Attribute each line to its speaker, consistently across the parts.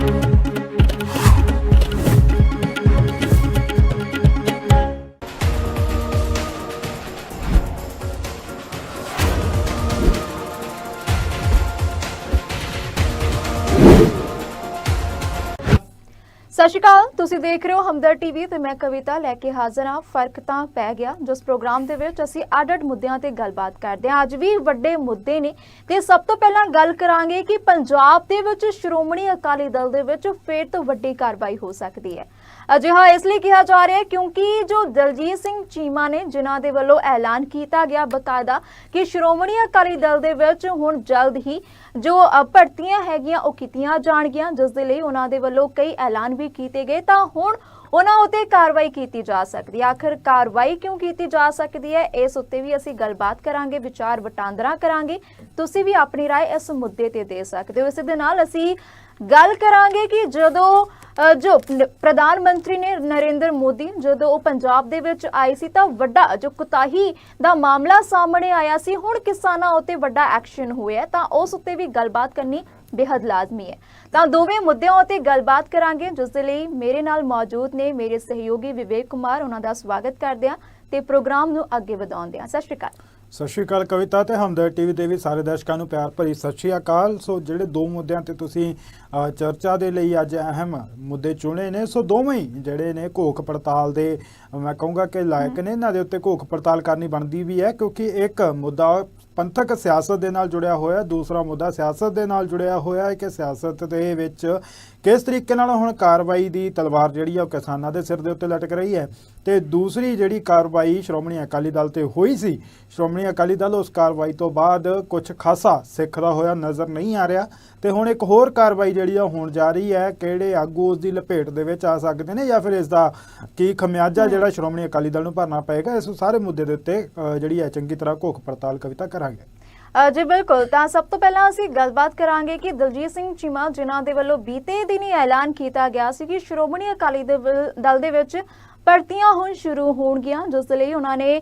Speaker 1: Thank you. ਸਤਿ ਸ਼੍ਰੀ ਅਕਾਲ, ਤੁਸੀਂ ਦੇਖ ਰਹੇ ਹੋ ਹਮਦਰ ਟੀਵੀ ਤੇ ਮੈਂ ਕਵਿਤਾ ਲੈ ਕੇ ਹਾਜ਼ਰ ਹਾਂ। ਫ਼ਰਕ ਤਾਂ ਪੈ ਗਿਆ, ਜਿਸ ਪ੍ਰੋਗਰਾਮ ਦੇ ਵਿੱਚ ਅਸੀਂ ਅੱਡ-ਅੱਡ ਮੁੱਦਿਆਂ ਤੇ ਗੱਲਬਾਤ ਕਰਦੇ ਹਾਂ। ਅੱਜ ਵੀ ਵੱਡੇ ਮੁੱਦੇ ਨੇ ਤੇ ਸਭ ਤੋਂ ਪਹਿਲਾਂ ਗੱਲ ਕਰਾਂਗੇ ਕਿ ਪੰਜਾਬ ਦੇ ਵਿੱਚ ਸ਼੍ਰੋਮਣੀ ਅਕਾਲੀ ਦਲ ਦੇ ਵਿੱਚ ਫੇਰ ਤੋਂ ਵੱਡੀ ਕਾਰਵਾਈ ਹੋ ਸਕਦੀ ਹੈ। ਅਜਿਹਾ ਇਸ ਲਈ ਕਿਹਾ ਜਾ ਰਿਹਾ ਹੈ ਕਿਉਂਕਿ ਜੋ ਦਲਜੀਤ ਸਿੰਘ ਚੀਮਾ ਨੇ, ਜਿਨ੍ਹਾਂ ਦੇ ਵੱਲੋਂ ਐਲਾਨ ਕੀਤਾ ਗਿਆ, ਬਕਾਇਦਾ ਕਿ ਸ਼੍ਰੋਮਣੀ ਅਕਾਲੀ ਦਲ ਦੇ ਵਿੱਚ ਹੁਣ ਜਲਦ ਹੀ ਜੋ ਭਰਤੀਆਂ ਹੈਗੀਆਂ, ਉਹ ਕੀਤੀਆਂ ਜਾਣਗੀਆਂ, ਜਿਸ ਦੇ ਲਈ ਉਹਨਾਂ ਦੇ ਵੱਲੋਂ ਕਈ ਐਲਾਨ ਵੀ ਕੀਤੇ ਗਏ। ਤਾਂ ਹੁਣ ਉਹਨਾਂ ਉਤੇ ਕਾਰਵਾਈ ਕੀਤੀ ਜਾ ਸਕਦੀ ਹੈ ਆਖਰ ਕਾਰਵਾਈ ਕਿਉਂ ਕੀਤੀ ਜਾ ਸਕਦੀ ਹੈ ਇਸ ਉੱਤੇ ਵੀ ਅਸੀਂ ਗੱਲਬਾਤ ਕਰਾਂਗੇ ਵਿਚਾਰ ਵਟਾਂਦਰਾ ਕਰਾਂਗੇ ਤੁਸੀਂ ਵੀ ਆਪਣੀ رائے ਇਸ ਮੁੱਦੇ ਤੇ ਦੇ ਸਕਦੇ ਹੋ ਇਸੇ ਦੇ ਨਾਲ ਅਸੀਂ ਗੱਲ ਕਰਾਂਗੇ ਕਿ ਜਦੋਂ ਅ, ਜੋ ਨ- ਪ੍ਰਧਾਨ ਮੰਤਰੀ ਨੇ ਨਰਿੰਦਰ ਮੋਦੀ ਜਦੋਂ ਉਹ ਪੰਜਾਬ ਦੇ ਵਿੱਚ ਆਏ ਸੀ ਤਾਂ ਵੱਡਾ ਜੋ ਕੁਤਾਹੀ ਦਾ ਮਾਮਲਾ ਸਾਹਮਣੇ ਆਇਆ ਸੀ ਹੁਣ ਕਿਸਾਨਾਂ ਉਤੇ ਵੱਡਾ ਐਕਸ਼ਨ ਹੋਇਆ ਹੈ, ਤਾਂ ਉਸ ਉੱਤੇ ਵੀ ਗੱਲਬਾਤ ਕਰਨੀ ਬੇहद ਲਾਜ਼ਮੀ ਹੈ। ਤਾਂ ਦੋਵੇਂ ਮੁੱਦਿਆਂ ਉਤੇ ਗੱਲਬਾਤ ਕਰਾਂਗੇ ਜਿਸ ਦੇ ਲਈ ਮੇਰੇ ਨਾਲ ਮੌਜੂਦ ਨੇ ਮੇਰੇ ਸਹਿਯੋਗੀ ਵਿਵੇਕ ਕੁਮਾਰ ਉਹਨਾਂ ਦਾ ਸਵਾਗਤ ਕਰਦੇ ਹਾਂ ਤੇ ਪ੍ਰੋਗਰਾਮ ਨੂੰ ਅੱਗੇ ਵਧਾਉਂਦੇ ਹਾਂ ਸਤਿ ਸ਼੍ਰੀ ਅਕਾਲ।
Speaker 2: ਸਤਿ ਸ਼੍ਰੀ ਅਕਾਲ ਕਵਿਤਾ ਤੇ ਹਮਦਰ ਟੀਵੀ ਦੇ ਵੀ ਸਾਰੇ ਦਰਸ਼ਕਾਂ ਨੂੰ ਪਿਆਰ ਭਰੀ ਸਤਿ ਸ਼੍ਰੀ ਅਕਾਲ। ਸੋ ਜਿਹੜੇ ਦੋ ਮੁੱਦਿਆਂ ਤੇ ਤੁਸੀਂ ਚਰਚਾ ਦੇ ਲਈ ਅੱਜ ਅਹਿਮ ਮੁੱਦੇ ਚੁਣੇ ਨੇ ਸੋ ਦੋਵੇਂ ਹੀ ਜਿਹੜੇ ਨੇ ਘੋਖ ਪੜਤਾਲ ਦੇ ਮੈਂ ਕਹੂੰਗਾ ਕਿ ਲਾਇਕ ਨੇ। ਇਹਨਾਂ ਦੇ ਉੱਤੇ ਘੋਖ ਪੜਤਾਲ ਕਰਨੀ ਬਣਦੀ ਵੀ ਹੈ ਕਿਉਂਕਿ ਇੱਕ ਮੁੱਦਾ ਪੰਥਕ ਸਿਆਸਤ ਦੇ ਨਾਲ ਜੁੜਿਆ ਹੋਇਆ, ਦੂਸਰਾ ਮੁੱਦਾ ਸਿਆਸਤ ਦੇ ਨਾਲ ਜੁੜਿਆ ਹੋਇਆ ਹੈ ਕਿ ਸਿਆਸਤ ਦੇ ਵਿੱਚ ਕਿਸ ਤਰੀਕੇ ਨਾਲ ਹੁਣ ਕਾਰਵਾਈ ਦੀ ਤਲਵਾਰ ਜਿਹੜੀ ਆ ਉਹ ਕਿਸਾਨਾਂ ਦੇ ਸਿਰ ਦੇ ਉੱਤੇ ਲਟਕ ਰਹੀ ਹੈ? ਤੇ ਦੂਸਰੀ ਜਿਹੜੀ ਕਾਰਵਾਈ ਸ਼੍ਰੋਮਣੀ ਅਕਾਲੀ ਦਲ ਤੇ ਹੋਈ ਸੀ, ਸ਼੍ਰੋਮਣੀ ਅਕਾਲੀ ਦਲ ਉਸ ਕਾਰਵਾਈ ਤੋਂ ਬਾਅਦ ਕੁਝ ਖਾਸਾ ਸਿੱਖਦਾ ਹੋਇਆ ਨਜ਼ਰ ਨਹੀਂ ਆ ਰਿਹਾ। ਤੇ ਹੁਣ ਇੱਕ ਹੋਰ ਕਾਰਵਾਈ ਜਿਹੜੀ ਆ ਹੋਣ ਜਾ ਰਹੀ ਹੈ, ਕਿਹੜੇ ਆਗੂ ਉਸ ਦੀ ਲਪੇਟ ਦੇ ਵਿੱਚ ਆ ਸਕਦੇ ਨੇ ਜਾਂ ਫਿਰ ਇਸ ਦਾ ਕੀ ਖਮਿਆਜਾ ਜਿਹੜਾ ਸ਼੍ਰੋਮਣੀ ਅਕਾਲੀ ਦਲ ਨੂੰ ਭਰਨਾ ਪਏਗਾ, ਇਸ ਸਾਰੇ ਮੁੱਦੇ ਦੇ ਉੱਤੇ ਜਿਹੜੀ ਹੈ ਚੰਗੀ ਤਰ੍ਹਾਂ ਘੋਖ ਪੜਤਾਲ ਕਵਿਤਾ ਕਰਾਂਗੇ।
Speaker 1: ਜੀ ਬਿਲਕੁਲ, ਤਾਂ ਸਭ ਤੋਂ ਪਹਿਲਾਂ ਅਸੀਂ ਗੱਲਬਾਤ ਕਰਾਂਗੇ ਕਿ ਦਲਜੀਤ ਸਿੰਘ ਚੀਮਾ, ਜਿਨ੍ਹਾਂ ਦੇ ਵੱਲੋਂ ਬੀਤੇ ਦਿਨ ਹੀ ਐਲਾਨ ਕੀਤਾ ਗਿਆ ਸੀ ਕਿ ਸ਼੍ਰੋਮਣੀ ਅਕਾਲੀ ਦਲ ਦੇ ਵਿੱਚ ਭਰਤੀਆਂ ਹੁਣ ਸ਼ੁਰੂ ਹੋਣਗੀਆਂ, ਜਿਸ ਲਈ ਉਹਨਾਂ ਨੇ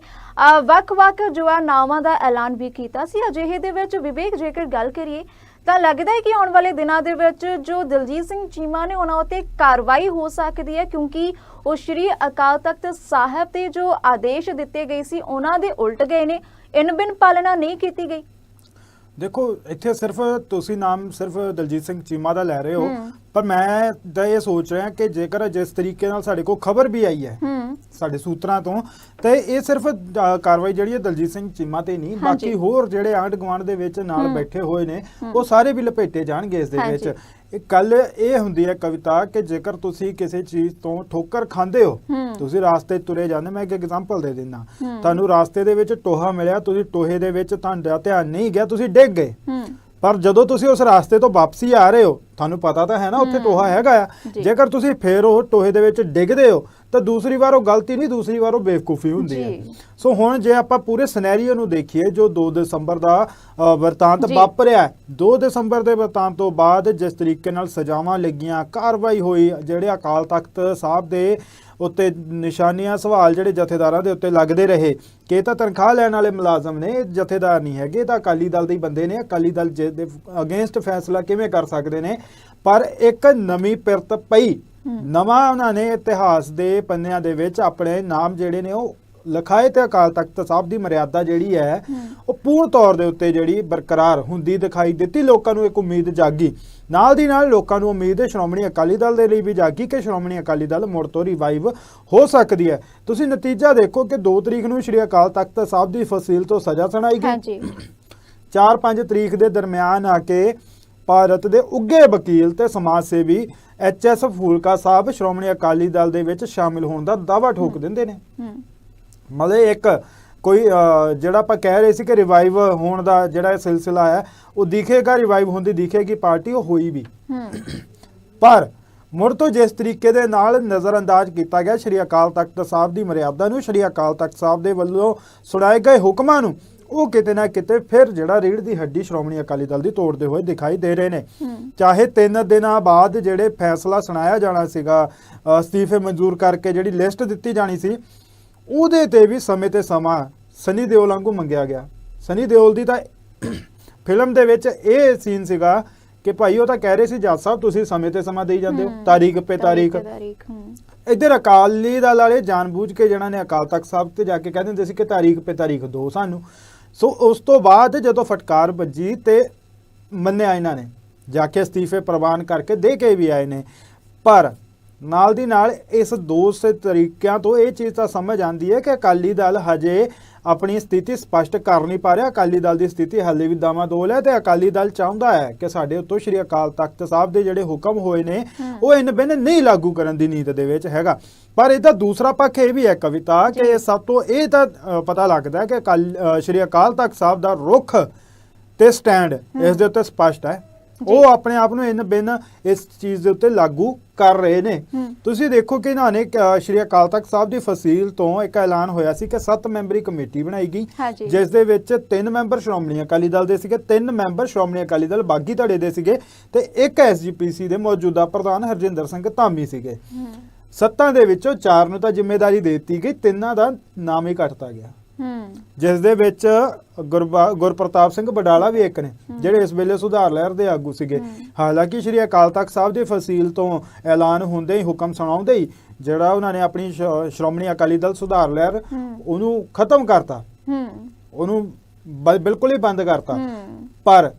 Speaker 1: ਵੱਖ-ਵੱਖ ਜੋ ਨਾਵਾਂ ਦਾ ਐਲਾਨ ਵੀ ਕੀਤਾ ਸੀ। ਅਜਿਹੇ ਦੇ ਵਿੱਚ ਵਿਵੇਕ, ਜੇਕਰ ਗੱਲ ਕਰੀਏ, ਤਾਂ ਲੱਗਦਾ ਹੈ ਕਿ ਆਉਣ ਵਾਲੇ ਦਿਨਾਂ ਦੇ ਵਿੱਚ ਜੋ ਦਿਲਜੀਤ ਸਿੰਘ ਚੀਮਾ ਨੇ ਉਹਨਾਂ ਉੱਤੇ ਕਾਰਵਾਈ ਹੋ ਸਕਦੀ ਹੈ, ਕਿਉਂਕਿ ਉਹ ਸ਼੍ਰੀ ਅਕਾਲ ਤਖਤ ਸਾਹਿਬ ਤੇ ਜੋ ਆਦੇਸ਼ ਦਿੱਤੇ ਗਏ ਸੀ, ਉਹਨਾਂ ਦੇ ਉਲਟ ਗਏ ਨੇ। ਇਨ ਬਿਨ ਪਾਲਣਾ ਨਹੀਂ ਕੀਤੀ ਗਈ।
Speaker 2: ਦੇਖੋ ਇੱਥੇ ਸਿਰਫ ਤੁਸੀਂ ਨਾਮ ਸਿਰਫ ਦਲਜੀਤ ਸਿੰਘ ਚੀਮਾ ਦਾ ਲੈ ਰਹੇ ਹੋ। ਪਰ ਮੈਂ ਤਾਂ ਇਹ ਸੋਚ ਰਿਹਾ ਕਿ ਜੇਕਰ ਜਿਸ ਤਰੀਕੇ ਨਾਲ ਸਾਡੇ ਕੋਲ ਖਬਰ ਵੀ ਆਈ ਹੂੰ ਸਾਡੇ ਸੂਤਰਾਂ ਤੋਂ ਤੇ ਇਹ ਸਿਰਫ ਕਾਰਵਾਈ ਜਿਹੜੀ ਹੈ ਦਲਜੀਤ ਸਿੰਘ ਚੀਮਾ ਤੇ ਨਹੀਂ। ਬਾਕੀ ਹੋਰ ਜਿਹੜੇ ਆਂਢ ਗੁਆਂਢ ਦੇ ਵਿੱਚ ਨਾਲ। ਬੈਠੇ ਹੋਏ ਨੇ। ਉਹ ਸਾਰੇ ਵੀ ਲਪੇਟੇ ਜਾਣਗੇ ਇਸ ਦੇ। ਵਿੱਚ ਇਹ ਕੱਲ ਇਹ ਹੁੰਦੀ ਹੈ ਕਵਿਤਾ ਕਿ ਜੇਕਰ ਤੁਸੀਂ ਕਿਸੇ ਚੀਜ਼ ਤੋਂ ਠੋਕਰ ਖਾਂਦੇ ਹੋ। ਤੁਸੀਂ ਰਾਸਤੇ ਤੁਰੇ ਜਾਂਦੇ ਮੈਂ ਇੱਕ ਐਗਜ਼ਾਮਪਲ ਦੇ ਦਿੰਦਾ। ਤੁਹਾਨੂੰ ਰਾਸਤੇ ਦੇ ਵਿੱਚ ਟੋਹਾ ਮਿਲਿਆ ਤੁਸੀਂ ਟੋਹੇ ਦੇ ਵਿੱਚ ਤੁਹਾਡਾ ਧਿਆਨ ਨਹੀਂ ਗਿਆ ਤੁਸੀਂ ਡਿੱਗ ਗਏ ਪਰ ਜਦੋਂ ਤੁਸੀਂ ਉਸ ਰਾਸਤੇ ਤੋਂ ਵਾਪਸੀ ਆ ਰਹੇ ਹੋ ਤੁਹਾਨੂੰ ਪਤਾ ਤਾਂ ਹੈ ਨਾ ਉੱਥੇ। ਟੋਹਾ ਹੈਗਾ ਆ
Speaker 1: ਜੀ।
Speaker 2: ਜੇਕਰ ਤੁਸੀਂ ਫੇਰ ਉਹ ਟੋਹੇ ਦੇ ਵਿੱਚ ਡਿੱਗਦੇ ਹੋ ਤਾਂ ਦੂਸਰੀ ਵਾਰ ਉਹ ਗਲਤੀ ਨਹੀਂ ਦੂਸਰੀ ਵਾਰ ਉਹ ਬੇਵਕੂਫੀ ਹੁੰਦੀ ਹੈ
Speaker 1: ਜੀ।
Speaker 2: ਸੋ ਹੁਣ ਜੇ ਆਪਾਂ ਪੂਰੇ ਸਿਨੈਰੀਓ ਨੂੰ ਦੇਖੀਏ ਜੋ 2 ਦਸੰਬਰ ਦਾ ਅ, ਵਰਤਾਂਤ
Speaker 1: ਜੀ।
Speaker 2: ਵਾਪਰਿਆ ਹੈ, 2 ਦਸੰਬਰ ਦੇ ਵਰਤਾਂਤ ਤੋਂ ਬਾਅਦ ਜਿਸ ਤਰੀਕੇ ਨਾਲ ਸਜ਼ਾਵਾਂ ਲੱਗੀਆਂ ਕਾਰਵਾਈ ਹੋਈ ਜਿਹੜੇ ਅਕਾਲ ਤਖਤ ਸਾਹਿਬ ਦੇ ਉੱਤੇ ਨਿਸ਼ਾਨੀਆਂ ਸਵਾਲ ਜਿਹੜੇ ਜਥੇਦਾਰਾਂ ਦੇ ਉੱਤੇ ਲੱਗਦੇ ਰਹੇ ਕਿ ਇਹ ਤਾਂ ਤਨਖਾਹ ਲੈਣ ਵਾਲੇ ਮੁਲਾਜ਼ਮ ਨੇ ਇਹ ਜਥੇਦਾਰ ਨਹੀਂ ਹੈਗੇ ਤਾਂ ਅਕਾਲੀ ਦਲ ਦੇ ਬੰਦੇ ਨੇ ਅਕਾਲੀ ਦਲ ਦੇ ਅਗੇਂਸਟ ਫੈਸਲਾ ਕਿਵੇਂ ਕਰ ਸਕਦੇ ਨੇ ਪਰ ਇੱਕ ਨਵੀਂ ਪਿਰਤ ਪਈ। ਨਵਾਂ ਉਹਨਾਂ ਨੇ ਇਤਿਹਾਸ ਦੇ ਪੰਨਿਆਂ ਦੇ ਵਿੱਚ ਆਪਣੇ ਨਾਮ ਜਿਹੜੇ ਨੇ ਉਹ ਲਿਖਾਏ ਤੇ ਅਕਾਲ ਤਖਤ ਸਾਹਿਬ ਦੀ ਮਰਿਆਦਾ ਜਿਹੜੀ ਹੈ। ਉਹ ਪੂਰਨ ਤੌਰ ਦੇ ਉੱਤੇ ਜਿਹੜੀ ਬਰਕਰਾਰ ਹੁੰਦੀ ਦਿਖਾਈ ਦਿੱਤੀ। ਲੋਕਾਂ ਨੂੰ ਇੱਕ ਉਮੀਦ ਜਾਗੀ। ਨਾਲ ਦੀ ਨਾਲ ਲੋਕਾਂ ਨੂੰ ਉਮੀਦ ਹੈ ਸ਼੍ਰੋਮਣੀ ਅਕਾਲੀ ਦਲ ਦੇ ਲਈ ਵੀ ਜਾਗੀ ਕਿ ਸ਼੍ਰੋਮਣੀ ਅਕਾਲੀ ਦਲ ਮੁੜ ਤੋਂ ਰਿਵਾਈਵ ਹੋ ਸਕਦੀ ਹੈ। ਤੁਸੀਂ ਨਤੀਜਾ ਦੇਖੋ ਕਿ 2 ਤਰੀਕ ਨੂੰ ਸ਼੍ਰੀ ਅਕਾਲ ਤਖਤ ਸਾਹਿਬ ਦੀ ਫਸੀਲ ਤੋਂ ਸਜ਼ਾ ਸੁਣਾਈ ਗਈ।
Speaker 1: ਹਾਂਜੀ।
Speaker 2: 4-5 ਤਰੀਕ ਦੇ ਦਰਮਿਆਨ ਆ ਕੇ ਭਾਰਤ ਦੇ ਉੱਗੇ ਵਕੀਲ ਤੇ ਸਮਾਜ ਸੇਵੀ ਐਚ ਐਸ ਫੂਲਕਾ ਸਾਹਿਬ ਸ਼੍ਰੋਮਣੀ ਅਕਾਲੀ ਦਲ ਦੇ ਵਿੱਚ ਸ਼ਾਮਿਲ ਹੋਣ ਦਾ ਦਾਅਵਾ ਠੋਕ ਦਿੰਦੇ ਨੇ।
Speaker 1: ਹੂੰ।
Speaker 2: ਮਤਲਬ ਇੱਕ ਕੋਈ ਜਿਹੜਾ ਆਪਾਂ ਕਹਿ ਰਹੇ ਸੀ ਕਿ ਰਿਵਾਈਵ ਹੋਣ ਦਾ ਜਿਹੜਾ ਇਹ ਸਿਲਸਿਲਾ ਹੈ ਉਹ ਦਿਖੇਗਾ ਰਿਵਾਈਵ ਹੁੰਦੀ ਦਿਖੇਗੀ ਪਾਰਟੀ ਉਹ ਹੋਈ ਵੀ। ਪਰ ਮੁੜ ਤੋਂ ਜਿਸ ਤਰੀਕੇ ਦੇ ਨਾਲ ਨਜ਼ਰਅੰਦਾਜ਼ ਕੀਤਾ ਗਿਆ ਸ਼੍ਰੀ ਅਕਾਲ ਤਖਤ ਸਾਹਿਬ ਦੀ ਮਰਿਆਦਾ ਨੂੰ ਸ਼੍ਰੀ ਅਕਾਲ ਤਖਤ ਸਾਹਿਬ ਦੇ ਵੱਲੋਂ ਸੁਣਾਏ ਗਏ ਹੁਕਮਾਂ ਨੂੰ ਉਹ ਕਿਤੇ ਨਾ ਕਿਤੇ ਫਿਰ ਜਿਹੜਾ ਰੀੜ ਦੀ ਹੱਡੀ ਸ਼੍ਰੋਮਣੀ ਅਕਾਲੀ ਦਲ ਦੀ ਤੋੜਦੇ ਹੋਏ ਦਿਖਾਈ ਦੇ ਰਹੇ ਨੇ। ਚਾਹੇ ਤਿੰਨ ਦਿਨਾਂ ਬਾਅਦ ਜਿਹੜੇ ਫੈਸਲਾ ਸੁਣਾਇਆ ਜਾਣਾ ਸੀਗਾ ਅਸਤੀਫੇ ਮਨਜ਼ੂਰ ਕਰਕੇ ਜਿਹੜੀ ਲਿਸਟ ਦਿੱਤੀ ਜਾਣੀ ਸੀ ਉਹਦੇ ਤੇ ਵੀ ਸਮੇਂ ਤੇ ਸਮਾਂ ਸਨੀ ਦਿਓਲ ਵਾਂਗੂ ਮੰਗਿਆ ਗਿਆ। ਸਨੀ ਦਿਓਲ ਦੀ ਤਾਂ ਫਿਲਮ ਦੇ ਵਿੱਚ ਇਹ ਸੀਨ ਸੀਗਾ ਕਿ ਭਾਈ ਉਹ ਤਾਂ ਕਹਿ ਰਹੇ ਸੀ ਜੱਜ ਸਾਹਿਬ ਤੁਸੀਂ ਸਮੇਂ ਤੇ ਸਮਾਂ ਦੇਈ ਜਾਂਦੇ ਹੋ ਤਾਰੀਖ ਪੇ ਤਾਰੀਖ ਇੱਧਰ ਅਕਾਲੀ ਦਲ ਵਾਲੇ ਜਾਣਬੁੱਝ ਕੇ ਜਿਹਨਾਂ ਨੇ ਅਕਾਲ ਤਖਤ ਸਾਹਿਬ ਤੇ ਜਾ ਕੇ ਕਹਿ ਦਿੰਦੇ ਸੀ ਕਿ ਤਾਰੀਖ ਪੇ ਤਾਰੀਖ ਦਿਓ ਸਾਨੂੰ। ਸੋ ਉਸ ਤੋਂ ਬਾਅਦ ਜਦੋਂ ਫਟਕਾਰ ਵੱਜੀ ਤੇ ਮੰਨਿਆ ਇਹਨਾਂ ਨੇ ਜਾ ਕੇ ਅਸਤੀਫੇ ਪ੍ਰਵਾਨ ਕਰਕੇ ਦੇ ਕੇ ਵੀ ਆਏ ਨੇ। ਪਰ ਨਾਲ ਦੀ ਨਾਲ ਇਸ ਦੋ ਸੇ ਤਰੀਕਿਆਂ ਤੋਂ ਇਹ ਚੀਜ਼ ਤਾਂ ਸਮਝ ਆਉਂਦੀ ਹੈ ਕਿ ਅਕਾਲੀ ਦਲ ਹਜੇ ਆਪਣੀ ਸਥਿਤੀ ਸਪਸ਼ਟ ਕਰ ਨਹੀਂ ਪਾ ਰਿਹਾ ਅਕਾਲੀ ਦਲ ਦੀ ਸਥਿਤੀ ਹਾਲੇ ਵੀ ਦਾਮਾਦੋਲ ਹੈ ਤੇ ਅਕਾਲੀ ਦਲ ਚਾਹੁੰਦਾ ਹੈ ਕਿ ਸਾਡੇ ਉੱਤੋਂ ਸ਼੍ਰੀ ਅਕਾਲ ਤਖਤ ਸਾਹਿਬ ਦੇ ਜਿਹੜੇ ਹੁਕਮ ਹੋਏ ਨੇ। ਉਹ ਇਨ ਬਿਨ ਨਹੀਂ ਲਾਗੂ ਕਰਨ ਦੀ ਨੀਤ ਦੇ ਵਿੱਚ ਹੈਗਾ ਪਰ ਇਹਦਾ ਦੂਸਰਾ ਪੱਖ ਇਹ ਵੀ ਹੈ ਕਵਿਤਾ ਕਿ। ਇਹ ਸਭ ਤੋਂ ਇਹ ਤਾਂ ਪਤਾ ਲੱਗਦਾ ਹੈ ਕਿ ਸ਼੍ਰੀ ਅਕਾਲ ਤਖਤ ਸਾਹਿਬ ਦਾ ਰੁਖ ਤੇ ਸਟੈਂਡ ਇਸ ਦੇ ਉੱਤੇ ਸਪਸ਼ਟ ਹੈ। ਉਹ ਆਪਣੇ ਆਪ ਨੂੰ ਇਨ ਬਿਨ ਇਸ ਚੀਜ਼ ਦੇ ਉੱਤੇ ਲਾਗੂ ਕਰ ਰਹੇ ਨੇ। ਤੁਸੀਂ ਦੇਖੋ ਕਿ ਇਹਨਾਂ ਨੇ ਸ਼੍ਰੀ ਅਕਾਲ ਤਖਤ ਸਾਹਿਬ ਦੀ ਫਸੀਲ ਤੋਂ ਇੱਕ ਐਲਾਨ ਹੋਇਆ ਸੀ ਕਿ 7 ਮੈਂਬਰੀ ਕਮੇਟੀ ਬਣਾਈ ਗਈ। ਜਿਸ ਦੇ ਵਿੱਚ ਤਿੰਨ ਮੈਂਬਰ ਸ਼੍ਰੋਮਣੀ ਅਕਾਲੀ ਦਲ ਦੇ ਸੀਗੇ ਤਿੰਨ ਮੈਂਬਰ ਸ਼੍ਰੋਮਣੀ ਅਕਾਲੀ ਦਲ ਬਾਗੀ ਧੜੇ ਦੇ ਸੀਗੇ ਤੇ ਇੱਕ ਐਸਜੀਪੀਸੀ ਦੇ ਮੌਜੂਦਾ ਪ੍ਰਧਾਨ ਹਰਜਿੰਦਰ ਸਿੰਘ ਧਾਮੀ ਸੀਗੇ। ਸੱਤਾਂ ਦੇ ਵਿੱਚੋਂ ਚਾਰ ਨੂੰ ਤਾਂ ਜ਼ਿੰਮੇਵਾਰੀ ਦੇ ਦਿੱਤੀ ਗਈ ਤਿੰਨਾਂ ਦਾ ਨਾਮ ਹੀ ਕੱਟਤਾ ਗਿਆ। ਜਿਸ ਦੇ ਵਿੱਚ ਗੁਰਪ੍ਰਤਾਪ ਸਿੰਘ ਬਡਾਲਾ ਵੀ ਇੱਕ ਨੇ ਜਿਹੜੇ ਇਸ ਵੇਲੇ ਸੁਧਾਰ ਲਹਿਰ ਦੇ ਆਗੂ ਸੀਗੇ। ਹਾਲਾਂਕਿ ਸ਼੍ਰੀ ਅਕਾਲ ਤਖਤ ਸਾਹਿਬ ਦੀ ਫਸੀਲ ਤੋਂ ਐਲਾਨ ਹੁੰਦੇ ਹੀ ਹੁਕਮ ਸੁਣਾਉਂਦੇ ਹੀ ਜਿਹੜਾ ਉਹਨਾਂ ਨੇ ਆਪਣੀ ਸ਼੍ਰੋਮਣੀ ਅਕਾਲੀ ਦਲ ਸੁਧਾਰ ਲਹਿਰ। ਉਹਨੂੰ ਖਤਮ ਕਰਤਾ।
Speaker 1: ਹੂੰ।
Speaker 2: ਉਹਨੂੰ ਬਿਲਕੁਲ ਹੀ ਬੰਦ ਕਰਤਾ। ਪਰ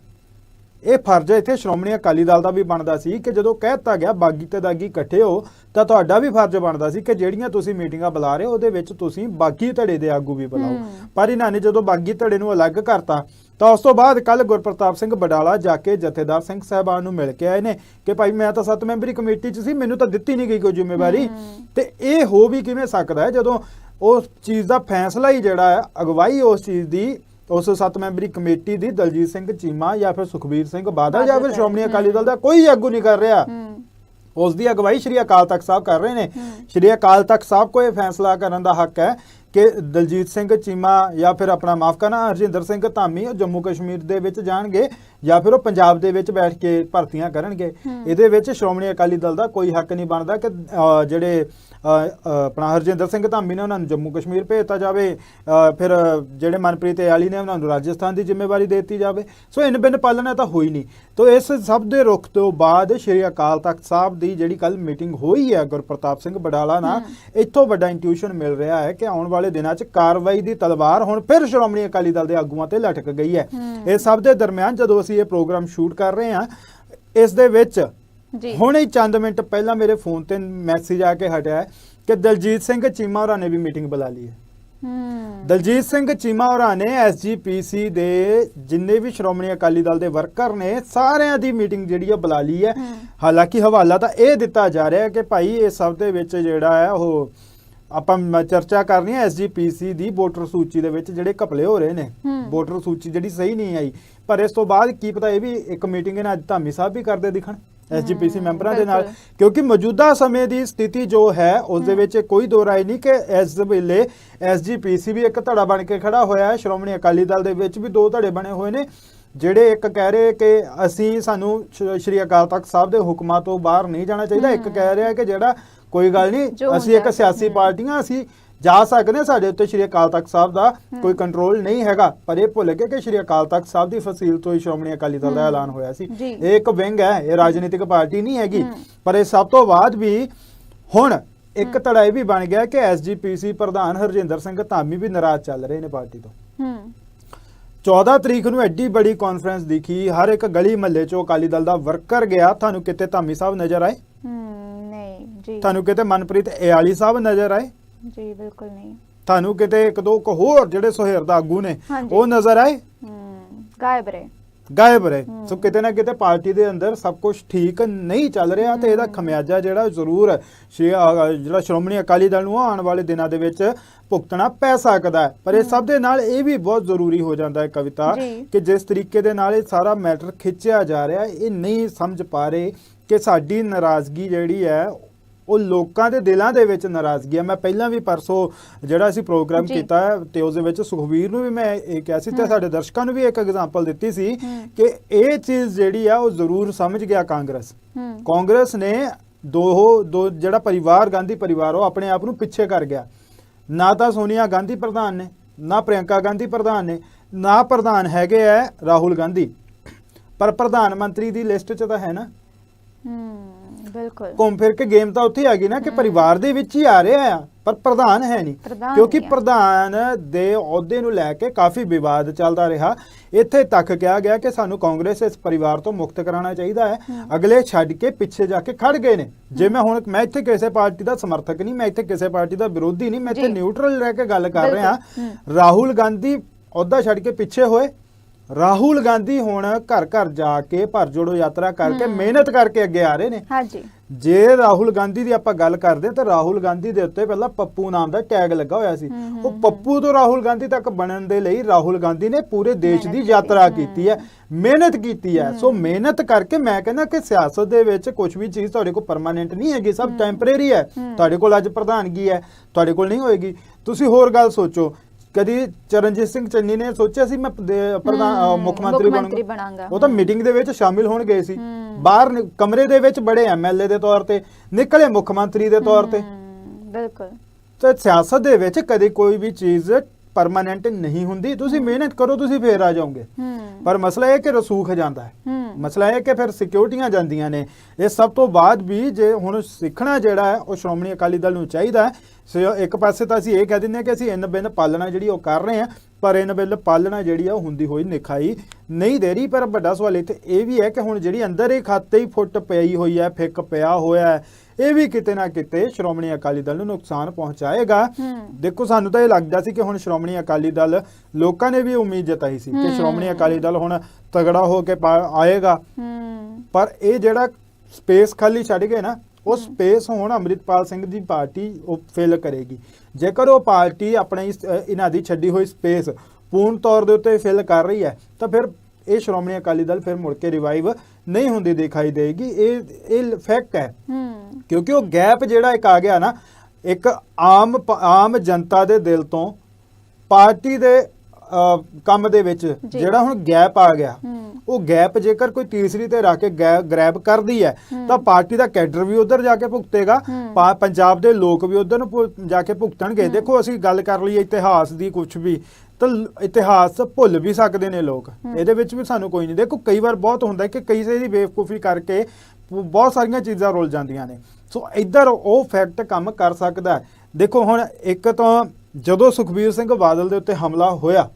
Speaker 2: ਇਹ ਫਰਜ਼ ਇੱਥੇ ਸ਼੍ਰੋਮਣੀ ਅਕਾਲੀ ਦਲ ਦਾ ਵੀ ਬਣਦਾ ਸੀ ਕਿ ਜਦੋਂ ਕਹਿ ਦਿੱਤਾ ਗਿਆ ਬਾਗੀ ਤੇ ਦਾਗੀ ਇਕੱਠੇ ਹੋ ਤਾਂ ਤੁਹਾਡਾ ਵੀ ਫਰਜ਼ ਬਣਦਾ ਸੀ ਕਿ ਜਿਹੜੀਆਂ ਤੁਸੀਂ ਮੀਟਿੰਗਾਂ ਬੁਲਾ ਰਹੇ ਹੋ ਉਹਦੇ ਵਿੱਚ ਤੁਸੀਂ ਬਾਗੀ ਧੜੇ ਦੇ ਆਗੂ ਵੀ ਬੁਲਾਓ। ਪਰ ਇਹਨਾਂ ਨੇ ਜਦੋਂ ਬਾਗੀ ਧੜੇ ਨੂੰ ਅਲੱਗ ਕਰਤਾ ਤਾਂ ਉਸ ਤੋਂ ਬਾਅਦ ਕੱਲ ਗੁਰਪ੍ਰਤਾਪ ਸਿੰਘ ਬਡਾਲਾ ਜਾ ਕੇ ਜਥੇਦਾਰ ਸਿੰਘ ਸਾਹਿਬਾਨ ਨੂੰ ਮਿਲ ਕੇ ਆਏ ਨੇ ਕਿ ਭਾਈ ਮੈਂ ਤਾਂ ਸੱਤ ਮੈਂਬਰੀ ਕਮੇਟੀ 'ਚ ਸੀ ਮੈਨੂੰ ਤਾਂ ਦਿੱਤੀ ਨਹੀਂ ਗਈ ਕੋਈ ਜ਼ਿੰਮੇਵਾਰੀ। ਤੇ ਇਹ ਹੋ ਵੀ ਕਿਵੇਂ ਸਕਦਾ ਹੈ ਜਦੋਂ ਉਸ ਚੀਜ਼ ਦਾ ਫੈਸਲਾ ਹੀ ਜਿਹੜਾ ਹੈ ਅਗਵਾਈ ਉਸ ਚੀਜ਼ ਦੀ ਉਸ ਸੱਤ ਮੈਂਬਰੀ ਕਮੇਟੀ ਦੀ ਦਲਜੀਤ ਸਿੰਘ ਚੀਮਾ ਜਾਂ ਫਿਰ ਸੁਖਬੀਰ ਸਿੰਘ ਬਾਦਲ ਜਾਂ ਫਿਰ ਸ਼੍ਰੋਮਣੀ। ਅਕਾਲੀ ਦਲ ਦਾ ਕੋਈ ਆਗੂ ਨਹੀਂ ਕਰ ਰਿਹਾ ਉਸ ਦੀ ਅਗਵਾਈ ਸ਼੍ਰੀ ਅਕਾਲ ਤਖਤ ਸਾਹਿਬ ਕਰ ਰਹੇ ਨੇ। ਸ਼੍ਰੀ ਅਕਾਲ ਤਖਤ ਸਾਹਿਬ ਕੋ ਇਹ ਫੈਸਲਾ ਕਰਨ ਦਾ ਹੱਕ ਹੈ ਕਿ ਦਲਜੀਤ ਸਿੰਘ ਚੀਮਾ ਜਾਂ ਫਿਰ ਆਪਣਾ ਮਾਫ ਕਰਨਾ ਹਰਜਿੰਦਰ ਸਿੰਘ ਧਾਮੀ ਉਹ ਜੰਮੂ ਕਸ਼ਮੀਰ ਦੇ ਵਿੱਚ ਜਾਣਗੇ ਜਾਂ ਫਿਰ ਉਹ ਪੰਜਾਬ ਦੇ ਵਿੱਚ ਬੈਠ ਕੇ ਭਰਤੀਆਂ ਕਰਨਗੇ। ਇਹਦੇ ਵਿੱਚ ਸ਼੍ਰੋਮਣੀ ਅਕਾਲੀ ਦਲ ਦਾ ਕੋਈ ਹੱਕ ਨਹੀਂ ਬਣਦਾ ਕਿ ਜਿਹੜੇ ਆਪਣਾ ਹਰਜਿੰਦਰ ਸਿੰਘ ਧਾਮੀ ਨੇ ਉਹਨਾਂ ਨੂੰ ਜੰਮੂ ਕਸ਼ਮੀਰ ਭੇਜਤਾ ਜਾਵੇ ਫਿਰ ਜਿਹੜੇ ਮਨਪ੍ਰੀਤ ਆਲੀ ਨੇ ਉਹਨਾਂ ਨੂੰ ਰਾਜਸਥਾਨ ਦੀ ਜ਼ਿੰਮੇਵਾਰੀ ਦੇ ਦਿੱਤੀ ਜਾਵੇ ਸੋ ਇਨ ਬਿਨ ਪਾਲਣਾ ਤਾਂ ਹੋਈ ਨਹੀਂ ਤੋ ਇਸ ਸਭ ਦੇ ਰੁਖ ਤੋਂ ਬਾਅਦ ਸ਼੍ਰੀ ਅਕਾਲ ਤਖਤ ਸਾਹਿਬ ਦੀ ਜਿਹੜੀ ਕੱਲ ਮੀਟਿੰਗ ਹੋਈ ਹੈ ਗੁਰਪ੍ਰਤਾਪ ਸਿੰਘ ਬਡਾਲਾ ਨਾਲ ਇੱਥੋਂ ਵੱਡਾ ਇੰਟਿਊਸ਼ਨ ਮਿਲ ਰਿਹਾ ਹੈ ਕਿ ਆਉਣ ਵਾਲੇ ਦਿਨਾਂ 'ਚ ਕਾਰਵਾਈ ਦੀ ਤਲਵਾਰ ਹੁਣ ਫਿਰ ਸ਼੍ਰੋਮਣੀ ਅਕਾਲੀ ਦਲ ਦੇ ਆਗੂਆਂ ਤੇ ਲਟਕ ਗਈ ਹੈ। ਇਸ ਸਭ ਦੇ ਦਰਮਿਆਨ ਜਦੋਂ ਅਸੀਂ ਇਹ ਪ੍ਰੋਗਰਾਮ ਸ਼ੂਟ ਕਰ ਰਹੇ ਹਾਂ। ਇਸ ਦੇ ਵਿੱਚ
Speaker 1: ਜੀ।
Speaker 2: ਹੁਣੇ ਚੰਦ ਮਿੰਟ ਪਹਿਲਾਂ ਮੇਰੇ ਫੋਨ ਤੇ ਮੈਸੇਜ ਆ ਕੇ ਹਟਿਆ ਕਿ ਦਲਜੀਤ ਸਿੰਘ ਚੀਮਾ ਹੋਰਾਂ ਨੇ ਵੀ ਮੀਟਿੰਗ ਬੁਲਾ ਲਈ ਹੈ।
Speaker 1: ਹੂੰ।
Speaker 2: ਦਲਜੀਤ ਸਿੰਘ ਚੀਮਾ ਹੋਰਾਂ ਨੇ ਐਸਜੀਪੀਸੀ ਦੇ ਜਿੰਨੇ ਵੀ ਸ਼੍ਰੋਮਣੀ ਅਕਾਲੀ ਦਲ ਦੇ ਵਰਕਰ ਨੇ ਸਾਰਿਆਂ ਦੀ ਮੀਟਿੰਗ ਜਿਹੜੀ ਆ ਬੁਲਾ ਲਈ ਹੈ। ਹਾਲਾਂਕਿ ਹਵਾਲਾ ਤਾਂ ਇਹ ਦਿੱਤਾ ਜਾ ਰਿਹਾ ਹੈ ਕਿ ਭਾਈ ਇਹ ਸਭ ਦੇ ਵਿੱਚ ਜਿਹੜਾ ਹੈ ਉਹ ਆਪਾਂ ਮ- ਚਰਚਾ ਕਰਨੀ ਹੈ ਐਸਜੀਪੀਸੀ ਦੀ ਵੋਟਰ ਸੂਚੀ ਦੇ ਵਿੱਚ ਜਿਹੜੇ ਘਪਲੇ ਹੋ ਰਹੇ ਨੇ। ਵੋਟਰ ਸੂਚੀ ਜਿਹੜੀ ਸਹੀ ਨਹੀਂ ਆਈ ਪਰ ਇਸ ਤੋਂ ਬਾਅਦ ਕੀ ਪਤਾ ਇਹ ਵੀ ਇੱਕ ਮੀਟਿੰਗ ਇਹਨਾਂ ਅੱਜ ਧਾਮੀ ਸਾਹਿਬ ਵੀ ਕਰਦੇ ਦਿਖਣ ਐਸਜੀਪੀਸੀ ਮੈਂਬਰਾਂ ਦੇ ਨਾਲ
Speaker 1: ਬਿਲਕੁਲ।
Speaker 2: ਕਿਉਂਕਿ ਮੌਜੂਦਾ ਸਮੇਂ ਦੀ ਸਥਿਤੀ ਜੋ ਹੈ ਉਸ ਦੇ ਵਿੱਚ ਕੋਈ ਦੋ ਰਾਏ ਨਹੀਂ ਕਿ ਇਸ ਵੇਲੇ ਐਸਜੀਪੀਸੀ ਵੀ ਇੱਕ ਧੜਾ ਬਣ ਕੇ ਖੜਾ ਹੋਇਆ ਹੈ ਸ਼੍ਰੋਮਣੀ ਅਕਾਲੀ ਦਲ ਦੇ ਵਿੱਚ ਵੀ ਦੋ ਧੜੇ ਬਣੇ ਹੋਏ ਨੇ ਜਿਹੜੇ ਇੱਕ ਕਹਿ ਰਹੇ ਕਿ ਅਸੀਂ ਸਾਨੂੰ ਸ਼- ਸ਼੍ਰੀ ਅਕਾਲ ਤਖਤ ਸਾਹਿਬ ਦੇ ਹੁਕਮਾਂ ਤੋਂ ਬਾਹਰ ਨਹੀਂ ਜਾਣਾ ਚਾਹੀਦਾ ਇੱਕ। ਕਹਿ ਰਿਹਾ ਕਿ ਜਿਹੜਾ ਕੋਈ ਗੱਲ ਨਹੀਂ ਅਸੀਂ ਇੱਕ ਸਿਆਸੀ। ਪਾਰਟੀਆਂ ਅਸੀਂ ਜਾ ਸਕਦੇ ਹਾਂ ਸਾਡੇ ਉੱਤੇ ਸ਼੍ਰੀ ਅਕਾਲ ਤਖਤ ਸਾਹਿਬ ਦਾ ਕੋਈ ਕੰਟਰੋਲ ਨਹੀਂ ਹੈਗਾ। ਪਰ ਇਹ ਭੁੱਲ ਗਏ ਕਿ ਸ਼੍ਰੀ ਅਕਾਲ ਤਖਤ ਸਾਹਿਬ ਦੀ ਫਸੀਲ ਤੋਂ ਹੀ ਸ਼੍ਰੋਮਣੀ ਅਕਾਲੀ ਦਲ ਦਾ। ਐਲਾਨ ਹੋਇਆ ਸੀ। ਇਹ ਇੱਕ ਵਿੰਗ ਹੈ ਇਹ ਰਾਜਨੀਤਿਕ ਪਾਰਟੀ ਨਹੀਂ ਹੈਗੀ। ਪਰ ਇਹ ਸਭ ਤੋਂ ਬਾਅਦ ਵੀ ਹੁਣ ਇੱਕ ਧੜਾ ਇਹ ਵੀ ਬਣ ਗਿਆ ਕਿ ਐਸਜੀਪੀਸੀ ਪ੍ਰਧਾਨ ਹਰਜਿੰਦਰ ਸਿੰਘ ਧਾਮੀ ਵੀ ਨਾਰਾਜ਼ ਚੱਲ ਰਹੇ ਨੇ ਪਾਰਟੀ ਤੋਂ।
Speaker 1: ਹੂੰ।
Speaker 2: 14 ਤਰੀਕ ਨੂੰ ਐਡੀ ਬੜੀ ਕਾਨਫਰੰਸ ਦਿਖੀ ਹਰ ਇੱਕ ਗਲੀ ਮਹੱਲੇ ਚੋਂ ਅਕਾਲੀ ਦਲ ਦਾ ਵਰਕਰ ਗਿਆ। ਤੁਹਾਨੂੰ ਕਿਤੇ ਧਾਮੀ ਸਾਹਿਬ ਨਜ਼ਰ ਆਏ?
Speaker 1: ਜੀ।
Speaker 2: ਤੁਹਾਨੂੰ ਕਿਤੇ ਮਨਪ੍ਰੀਤ ਏਆਲੀ ਸਾਹਿਬ ਨਜ਼ਰ ਆਏ?
Speaker 1: ਜੀ ਬਿਲਕੁਲ ਨਹੀਂ।
Speaker 2: ਤੁਹਾਨੂੰ ਕਿਤੇ ਇੱਕ ਦੋ ਕੁ ਹੋਰ ਜਿਹੜੇ ਸੁਹਿਰਦ ਆਗੂ ਨੇ
Speaker 1: ਹਾਂਜੀ।
Speaker 2: ਉਹ ਨਜ਼ਰ ਆਏ?
Speaker 1: ਹੂੰ ਗਾਇਬ ਰਹੇ।
Speaker 2: ਗਾਇਬ ਰਹੇ। ਸੋ ਕਿਤੇ ਨਾ ਕਿਤੇ ਪਾਰਟੀ ਦੇ ਅੰਦਰ ਸਭ ਕੁਝ ਠੀਕ ਨਹੀਂ ਚੱਲ ਰਿਹਾ ਤੇ ਇਹਦਾ ਖਮਿਆਜਾ ਜਿਹੜਾ ਜ਼ਰੂਰ ਸ਼੍ਰੀ ਅ, ਜਿਹੜਾ ਸ਼੍ਰੋਮਣੀ ਅਕਾਲੀ ਦਲ ਨੂੰ ਆਉਣ ਵਾਲੇ ਦਿਨਾਂ ਦੇ ਵਿੱਚ ਭੁਗਤਣਾ ਪੈ ਸਕਦਾ ਹੈ। ਪਰ ਇਹ ਸਭ ਦੇ ਨਾਲ ਇਹ ਵੀ ਬਹੁਤ ਜ਼ਰੂਰੀ ਹੋ ਜਾਂਦਾ ਹੈ ਕਵਿਤਾ
Speaker 1: ਜੀ।
Speaker 2: ਕਿ ਜਿਸ ਤਰੀਕੇ ਦੇ ਨਾਲ ਇਹ ਸਾਰਾ ਮੈਟਰ ਖਿੱਚਿਆ ਜਾ ਰਿਹਾ ਹੈ ਇਹ ਨਹੀਂ ਸਮਝ ਪਾ ਰਹੇ ਕਿ ਸਾਡੀ ਨਾਰਾਜ਼ਗੀ ਜਿਹੜੀ ਹੈ ਉਹ ਲੋਕਾਂ ਦੇ ਦਿਲਾਂ ਦੇ ਵਿੱਚ ਨਾਰਾਜ਼ਗੀ ਹੈ ਮੈਂ ਪਹਿਲਾਂ ਵੀ ਪਰਸੋਂ ਜਿਹੜਾ ਅਸੀਂ ਪ੍ਰੋਗਰਾਮ। ਕੀਤਾ ਤੇ ਉਸ ਦੇ ਵਿੱਚ ਸੁਖਵੀਰ ਨੂੰ ਵੀ ਮੈਂ ਇਹ ਕਿਹਾ ਸੀ ਤੇ ਸਾਡੇ ਦਰਸ਼ਕਾਂ ਨੂੰ ਵੀ ਇੱਕ ਐਗਜ਼ਾਮਪਲ ਦਿੱਤੀ ਸੀ। ਕਿ ਇਹ ਚੀਜ਼ ਜਿਹੜੀ ਆ ਉਹ ਜ਼ਰੂਰ ਸਮਝ ਗਿਆ ਕਾਂਗਰਸ। ਕਾਂਗਰਸ ਨੇ ਦੋ ਦੋ ਜਿਹੜਾ ਪਰਿਵਾਰ ਗਾਂਧੀ ਪਰਿਵਾਰ ਉਹ ਆਪਣੇ ਆਪ ਨੂੰ ਪਿੱਛੇ ਕਰ ਗਿਆ। ਨਾ ਤਾਂ ਸੋਨੀਆ ਗਾਂਧੀ ਪ੍ਰਧਾਨ ਨੇ ਨਾ ਪ੍ਰਿਯੰਕਾ ਗਾਂਧੀ ਪ੍ਰਧਾਨ ਨੇ ਨਾ ਪ੍ਰਧਾਨ ਹੈਗੇ ਆ ਰਾਹੁਲ ਗਾਂਧੀ। ਪਰ ਪ੍ਰਧਾਨ ਮੰਤਰੀ ਦੀ ਲਿਸਟ 'ਚ ਤਾਂ ਹੈ ਨਾ।
Speaker 1: ਹੂੰ ਬਿਲਕੁਲ।
Speaker 2: ਘੁੰਮ ਫਿਰ ਕੇ ਗੇਮ ਤਾਂ ਉੱਥੇ ਆ ਗਈ ਨਾ ਕਿ ਪਰਿਵਾਰ ਦੇ ਵਿੱਚ ਹੀ ਆ ਰਿਹਾ ਆ ਪਰ ਪ੍ਰਧਾਨ ਹੈ ਨਹੀਂ।
Speaker 1: ਪ੍ਰਧਾਨ
Speaker 2: ਕਿਉਂਕਿ
Speaker 1: ਨਹੀਂ ਆ।
Speaker 2: ਪ੍ਰਧਾਨ ਦੇ ਅਹੁਦੇ ਨੂੰ ਲੈ ਕੇ ਕਾਫੀ ਵਿਵਾਦ ਚੱਲਦਾ ਰਿਹਾ। ਇੱਥੇ ਤੱਕ ਕਿਹਾ ਗਿਆ ਕਿ ਸਾਨੂੰ ਕਾਂਗਰਸ ਇਸ ਪਰਿਵਾਰ ਤੋਂ ਮੁਕਤ ਕਰਾਉਣਾ ਚਾਹੀਦਾ ਹੈ। ਅਗਲੇ ਛੱਡ ਕੇ ਪਿੱਛੇ ਜਾ ਕੇ ਖੜ ਗਏ ਨੇ। ਜੇ ਮੈਂ ਹੁਣ ਮੈਂ ਇੱਥੇ ਕਿਸੇ ਪਾਰਟੀ ਦਾ ਸਮਰਥਕ ਨਹੀਂ ਮੈਂ ਇੱਥੇ ਕਿਸੇ ਪਾਰਟੀ ਦਾ ਵਿਰੋਧੀ ਨਹੀਂ ਮੈਂ ਇੱਥੇ
Speaker 1: ਜੀ।
Speaker 2: ਨਿਊਟਰਲ ਰਹਿ ਕੇ ਗੱਲ ਕਰ ਰਿਹਾ।
Speaker 1: ਬਿਲਕੁਲ,
Speaker 2: ਰਾਹੁਲ ਗਾਂਧੀ ਅਹੁਦਾ ਛੱਡ ਕੇ ਪਿੱਛੇ ਹੋਏ। ਰਾਹੁਲ ਗਾਂਧੀ ਹੁਣ ਘਰ ਘਰ ਜਾ ਕੇ ਭਰ ਜੋੜੋ ਯਾਤਰਾ ਕਰਕੇ ਮਿਹਨਤ ਕਰਕੇ ਅੱਗੇ ਆ ਰਹੇ ਨੇ।
Speaker 1: ਹਾਂਜੀ।
Speaker 2: ਜੇ ਰਾਹੁਲ ਗਾਂਧੀ ਦੀ ਆਪਾਂ ਗੱਲ ਕਰਦੇ ਤਾਂ ਰਾਹੁਲ ਗਾਂਧੀ ਦੇ ਉੱਤੇ ਪਹਿਲਾਂ ਪੱਪੂ ਨਾਮ ਦਾ ਟੈਗ ਲੱਗਾ ਹੋਇਆ ਸੀ। ਉਹ ਪੱਪੂ ਤੋਂ ਰਾਹੁਲ ਗਾਂਧੀ ਤੱਕ ਬਣਨ ਦੇ ਲਈ ਰਾਹੁਲ ਗਾਂਧੀ ਨੇ ਪੂਰੇ ਦੇਸ਼ ਦੀ ਯਾਤਰਾ
Speaker 1: ਕੀਤੀ,
Speaker 2: ਕੀਤੀ ਹੈ ਮਿਹਨਤ ਕੀਤੀ ਹੈ। ਸੋ ਮਿਹਨਤ ਕਰਕੇ ਮੈਂ ਕਹਿੰਦਾ ਕਿ ਸਿਆਸਤ ਦੇ ਵਿੱਚ ਕੁਝ ਵੀ ਚੀਜ਼ ਤੁਹਾਡੇ ਕੋਲ ਪਰਮਾਨੈਂਟ ਨਹੀਂ ਹੈਗੀ ਸਭ ਟੈਂਪਰੇਰੀ ਹੈ। ਤੁਹਾਡੇ ਕੋਲ ਅੱਜ ਪ੍ਰਧਾਨਗੀ ਹੈ ਤੁਹਾਡੇ ਕੋਲ ਨਹੀਂ ਹੋਏਗੀ। ਤੁਸੀਂ ਹੋਰ ਗੱਲ ਸੋਚੋ ਕਦੀ ਚਰਨਜੀਤ ਸਿੰਘ ਚੰਨੀ ਨੇ ਸੋਚਿਆ ਸੀ ਮੈਂ ਪ੍ਰਧਾਨ ਮੁੱਖ ਮੰਤਰੀ ਬਣੂੰਗਾ। ਉਹ ਤਾਂ ਮੀਟਿੰਗ ਦੇ ਵਿੱਚ ਸ਼ਾਮਿਲ ਹੋਣ ਗਏ ਸੀ। ਬਾਹਰ ਕਮਰੇ ਦੇ ਵਿੱਚ ਬੜੇ ਐਮਐਲਏ ਦੇ ਤੌਰ ਤੇ ਨਿਕਲੇ ਮੁੱਖ ਮੰਤਰੀ ਦੇ ਤੌਰ ਤੇ।
Speaker 1: ਬਿਲਕੁਲ।
Speaker 2: ਤੇ ਸਿਆਸਤ ਦੇ ਵਿੱਚ ਕਦੇ ਕੋਈ ਵੀ ਚੀਜ਼ ਪਰਮਾਨੈਂਟ ਨਹੀਂ ਹੁੰਦੀ। ਤੁਸੀਂ ਮਿਹਨਤ ਕਰੋ ਤੁਸੀਂ ਫੇਰ ਆ ਜਾਓਗੇ। ਪਰ ਮਸਲਾ ਇਹ ਕਿ ਰਸੂਖ ਜਾਂਦਾ ਹੈ। ਮਸਲਾ ਇਹ ਕਿ ਫਿਰ ਸਿਕਿਉਰਟੀਆਂ ਜਾਂਦੀਆਂ ਨੇ। ਇਹ ਸਭ ਤੋਂ ਬਾਅਦ ਵੀ ਜੇ ਹੁਣ ਸਿੱਖਣਾ ਜਿਹੜਾ ਹੈ ਉਹ ਸ਼੍ਰੋਮਣੀ ਅਕਾਲੀ ਦਲ ਨੂੰ ਚਾਹੀਦਾ ਹੈ। ਸੋ ਇੱਕ ਪਾਸੇ ਤਾਂ ਅਸੀਂ ਇਹ ਕਹਿ ਦਿੰਦੇ ਹਾਂ ਕਿ ਅਸੀਂ ਇਨ ਬਿਨ ਪਾਲਣਾ ਜਿਹੜੀ ਉਹ ਕਰ ਰਹੇ ਹਾਂ ਪਰ ਇਨ ਬਿਨ ਪਾਲਣਾ ਜਿਹੜੀ ਆ ਉਹ ਹੁੰਦੀ ਹੋਈ ਨਿਖਾਈ ਨਹੀਂ ਦੇ ਰਹੀ। ਪਰ ਵੱਡਾ ਸਵਾਲ ਇੱਥੇ ਇਹ ਵੀ ਹੈ ਕਿ ਹੁਣ ਜਿਹੜੀ ਅੰਦਰ ਇਹ ਖਾਤੇ ਹੀ ਫੁੱਟ ਪਈ ਹੋਈ ਹੈ ਫਿੱਕ ਪਿਆ ਹੋਇਆ ਹੈ ਇਹ ਵੀ ਕਿਤੇ ਨਾ ਕਿਤੇ ਸ਼੍ਰੋਮਣੀ ਅਕਾਲੀ ਦਲ ਨੂੰ ਨੁਕਸਾਨ ਪਹੁੰਚਾਏਗਾ। ਦੇਖੋ ਸਾਨੂੰ ਤਾਂ ਇਹ ਲੱਗਦਾ ਸੀ ਕਿ ਹੁਣ ਸ਼੍ਰੋਮਣੀ ਅਕਾਲੀ ਦਲ ਲੋਕਾਂ ਨੇ ਵੀ ਉਮੀਦ ਜਤਾਈ ਸੀ ਕਿ। ਸ਼੍ਰੋਮਣੀ ਅਕਾਲੀ ਦਲ ਹੁਣ ਤਗੜਾ ਹੋ ਕੇ ਆਏਗਾ। ਪਰ ਇਹ ਜਿਹੜਾ ਸਪੇਸ ਖਾਲੀ ਛੱਡ ਗਏ ਨਾ ਉਹ ਸਪੇਸ ਹੁਣ ਅੰਮ੍ਰਿਤਪਾਲ ਸਿੰਘ ਦੀ ਪਾਰਟੀ ਉਹ ਫਿਲ ਕਰੇਗੀ। ਜੇਕਰ ਉਹ ਪਾਰਟੀ ਆਪਣੇ ਇਸ, ਇਹਨਾਂ ਦੀ ਛੱਡੀ ਹੋਈ ਸਪੇਸ ਪੂਰਨ ਤੌਰ ਦੇ ਉੱਤੇ ਫਿਲ ਕਰ ਰਹੀ ਹੈ ਤਾਂ ਫਿਰ ਇਹ ਸ਼੍ਰੋਮਣੀ ਅਕਾਲੀ ਦਲ ਫਿਰ ਮੁੜ ਕੇ ਰਿਵਾਈਵ ਨਹੀਂ ਹੁੰਦੀ ਦਿਖਾਈ ਦੇਗੀ। ਇਹ ਇਹ ਫੈਕਟ ਹੈ। ਕਿਉਂਕਿ ਉਹ ਗੈਪ ਜਿਹੜਾ ਇੱਕ ਆ ਗਿਆ ਨਾ ਇੱਕ ਆਮ ਆਮ ਜਨਤਾ ਦੇ ਦਿਲ ਤੋਂ ਪਾਰਟੀ ਦੇ ਕੰਮ ਦੇ ਵਿੱਚ। ਜਿਹੜਾ ਹੁਣ ਗੈਪ ਆ ਗਿਆ ਉਹ ਗੈਪ ਜੇਕਰ ਕੋਈ ਤੀਸਰੀ ਤੇ ਰੱਖ ਕੇ ਗ੍ਰੈਬ ਕਰਦੀ ਹੈ ਤਾਂ ਪਾਰਟੀ ਦਾ ਕੈਡਰ ਵੀ ਉਧਰ ਜਾ ਕੇ ਭੁਗਤੇਗਾ ਪੰਜਾਬ ਦੇ ਲੋਕ ਵੀ ਉਧਰ ਨੂੰ ਜਾ ਕੇ ਭੁਗਤਣਗੇ। ਦੇਖੋ ਅਸੀਂ ਗੱਲ ਕਰ ਲਈਏ ਇਤਿਹਾਸ ਦੀ ਕੁਝ ਵੀ ਤਾਂ ਇਤਿਹਾਸ ਭੁੱਲ ਵੀ ਸਕਦੇ ਨੇ ਲੋਕ। ਇਹਦੇ ਵਿੱਚ ਵੀ ਸਾਨੂੰ ਕੋਈ ਨਹੀਂ ਦੇਖੋ ਕਈ ਵਾਰ ਬਹੁਤ ਹੁੰਦਾ ਕਿ ਕਈ ਸੇ ਦੀ ਬੇਵਕੂਫੀ ਕਰਕੇ ਬਹੁਤ ਸਾਰੀਆਂ ਚੀਜ਼ਾਂ ਰੁਲ ਜਾਂਦੀਆਂ ਨੇ। ਸੋ ਇੱਧਰ ਉਹ ਫੈਕਟ ਕੰਮ ਕਰ ਸਕਦਾ ਦੇਖੋ ਹੁਣ ਇੱਕ ਤਾਂ ਜਦੋਂ ਸੁਖਬੀਰ ਸਿੰਘ ਬਾਦਲ ਦੇ ਉੱਤੇ ਹਮਲਾ ਹੋਇਆ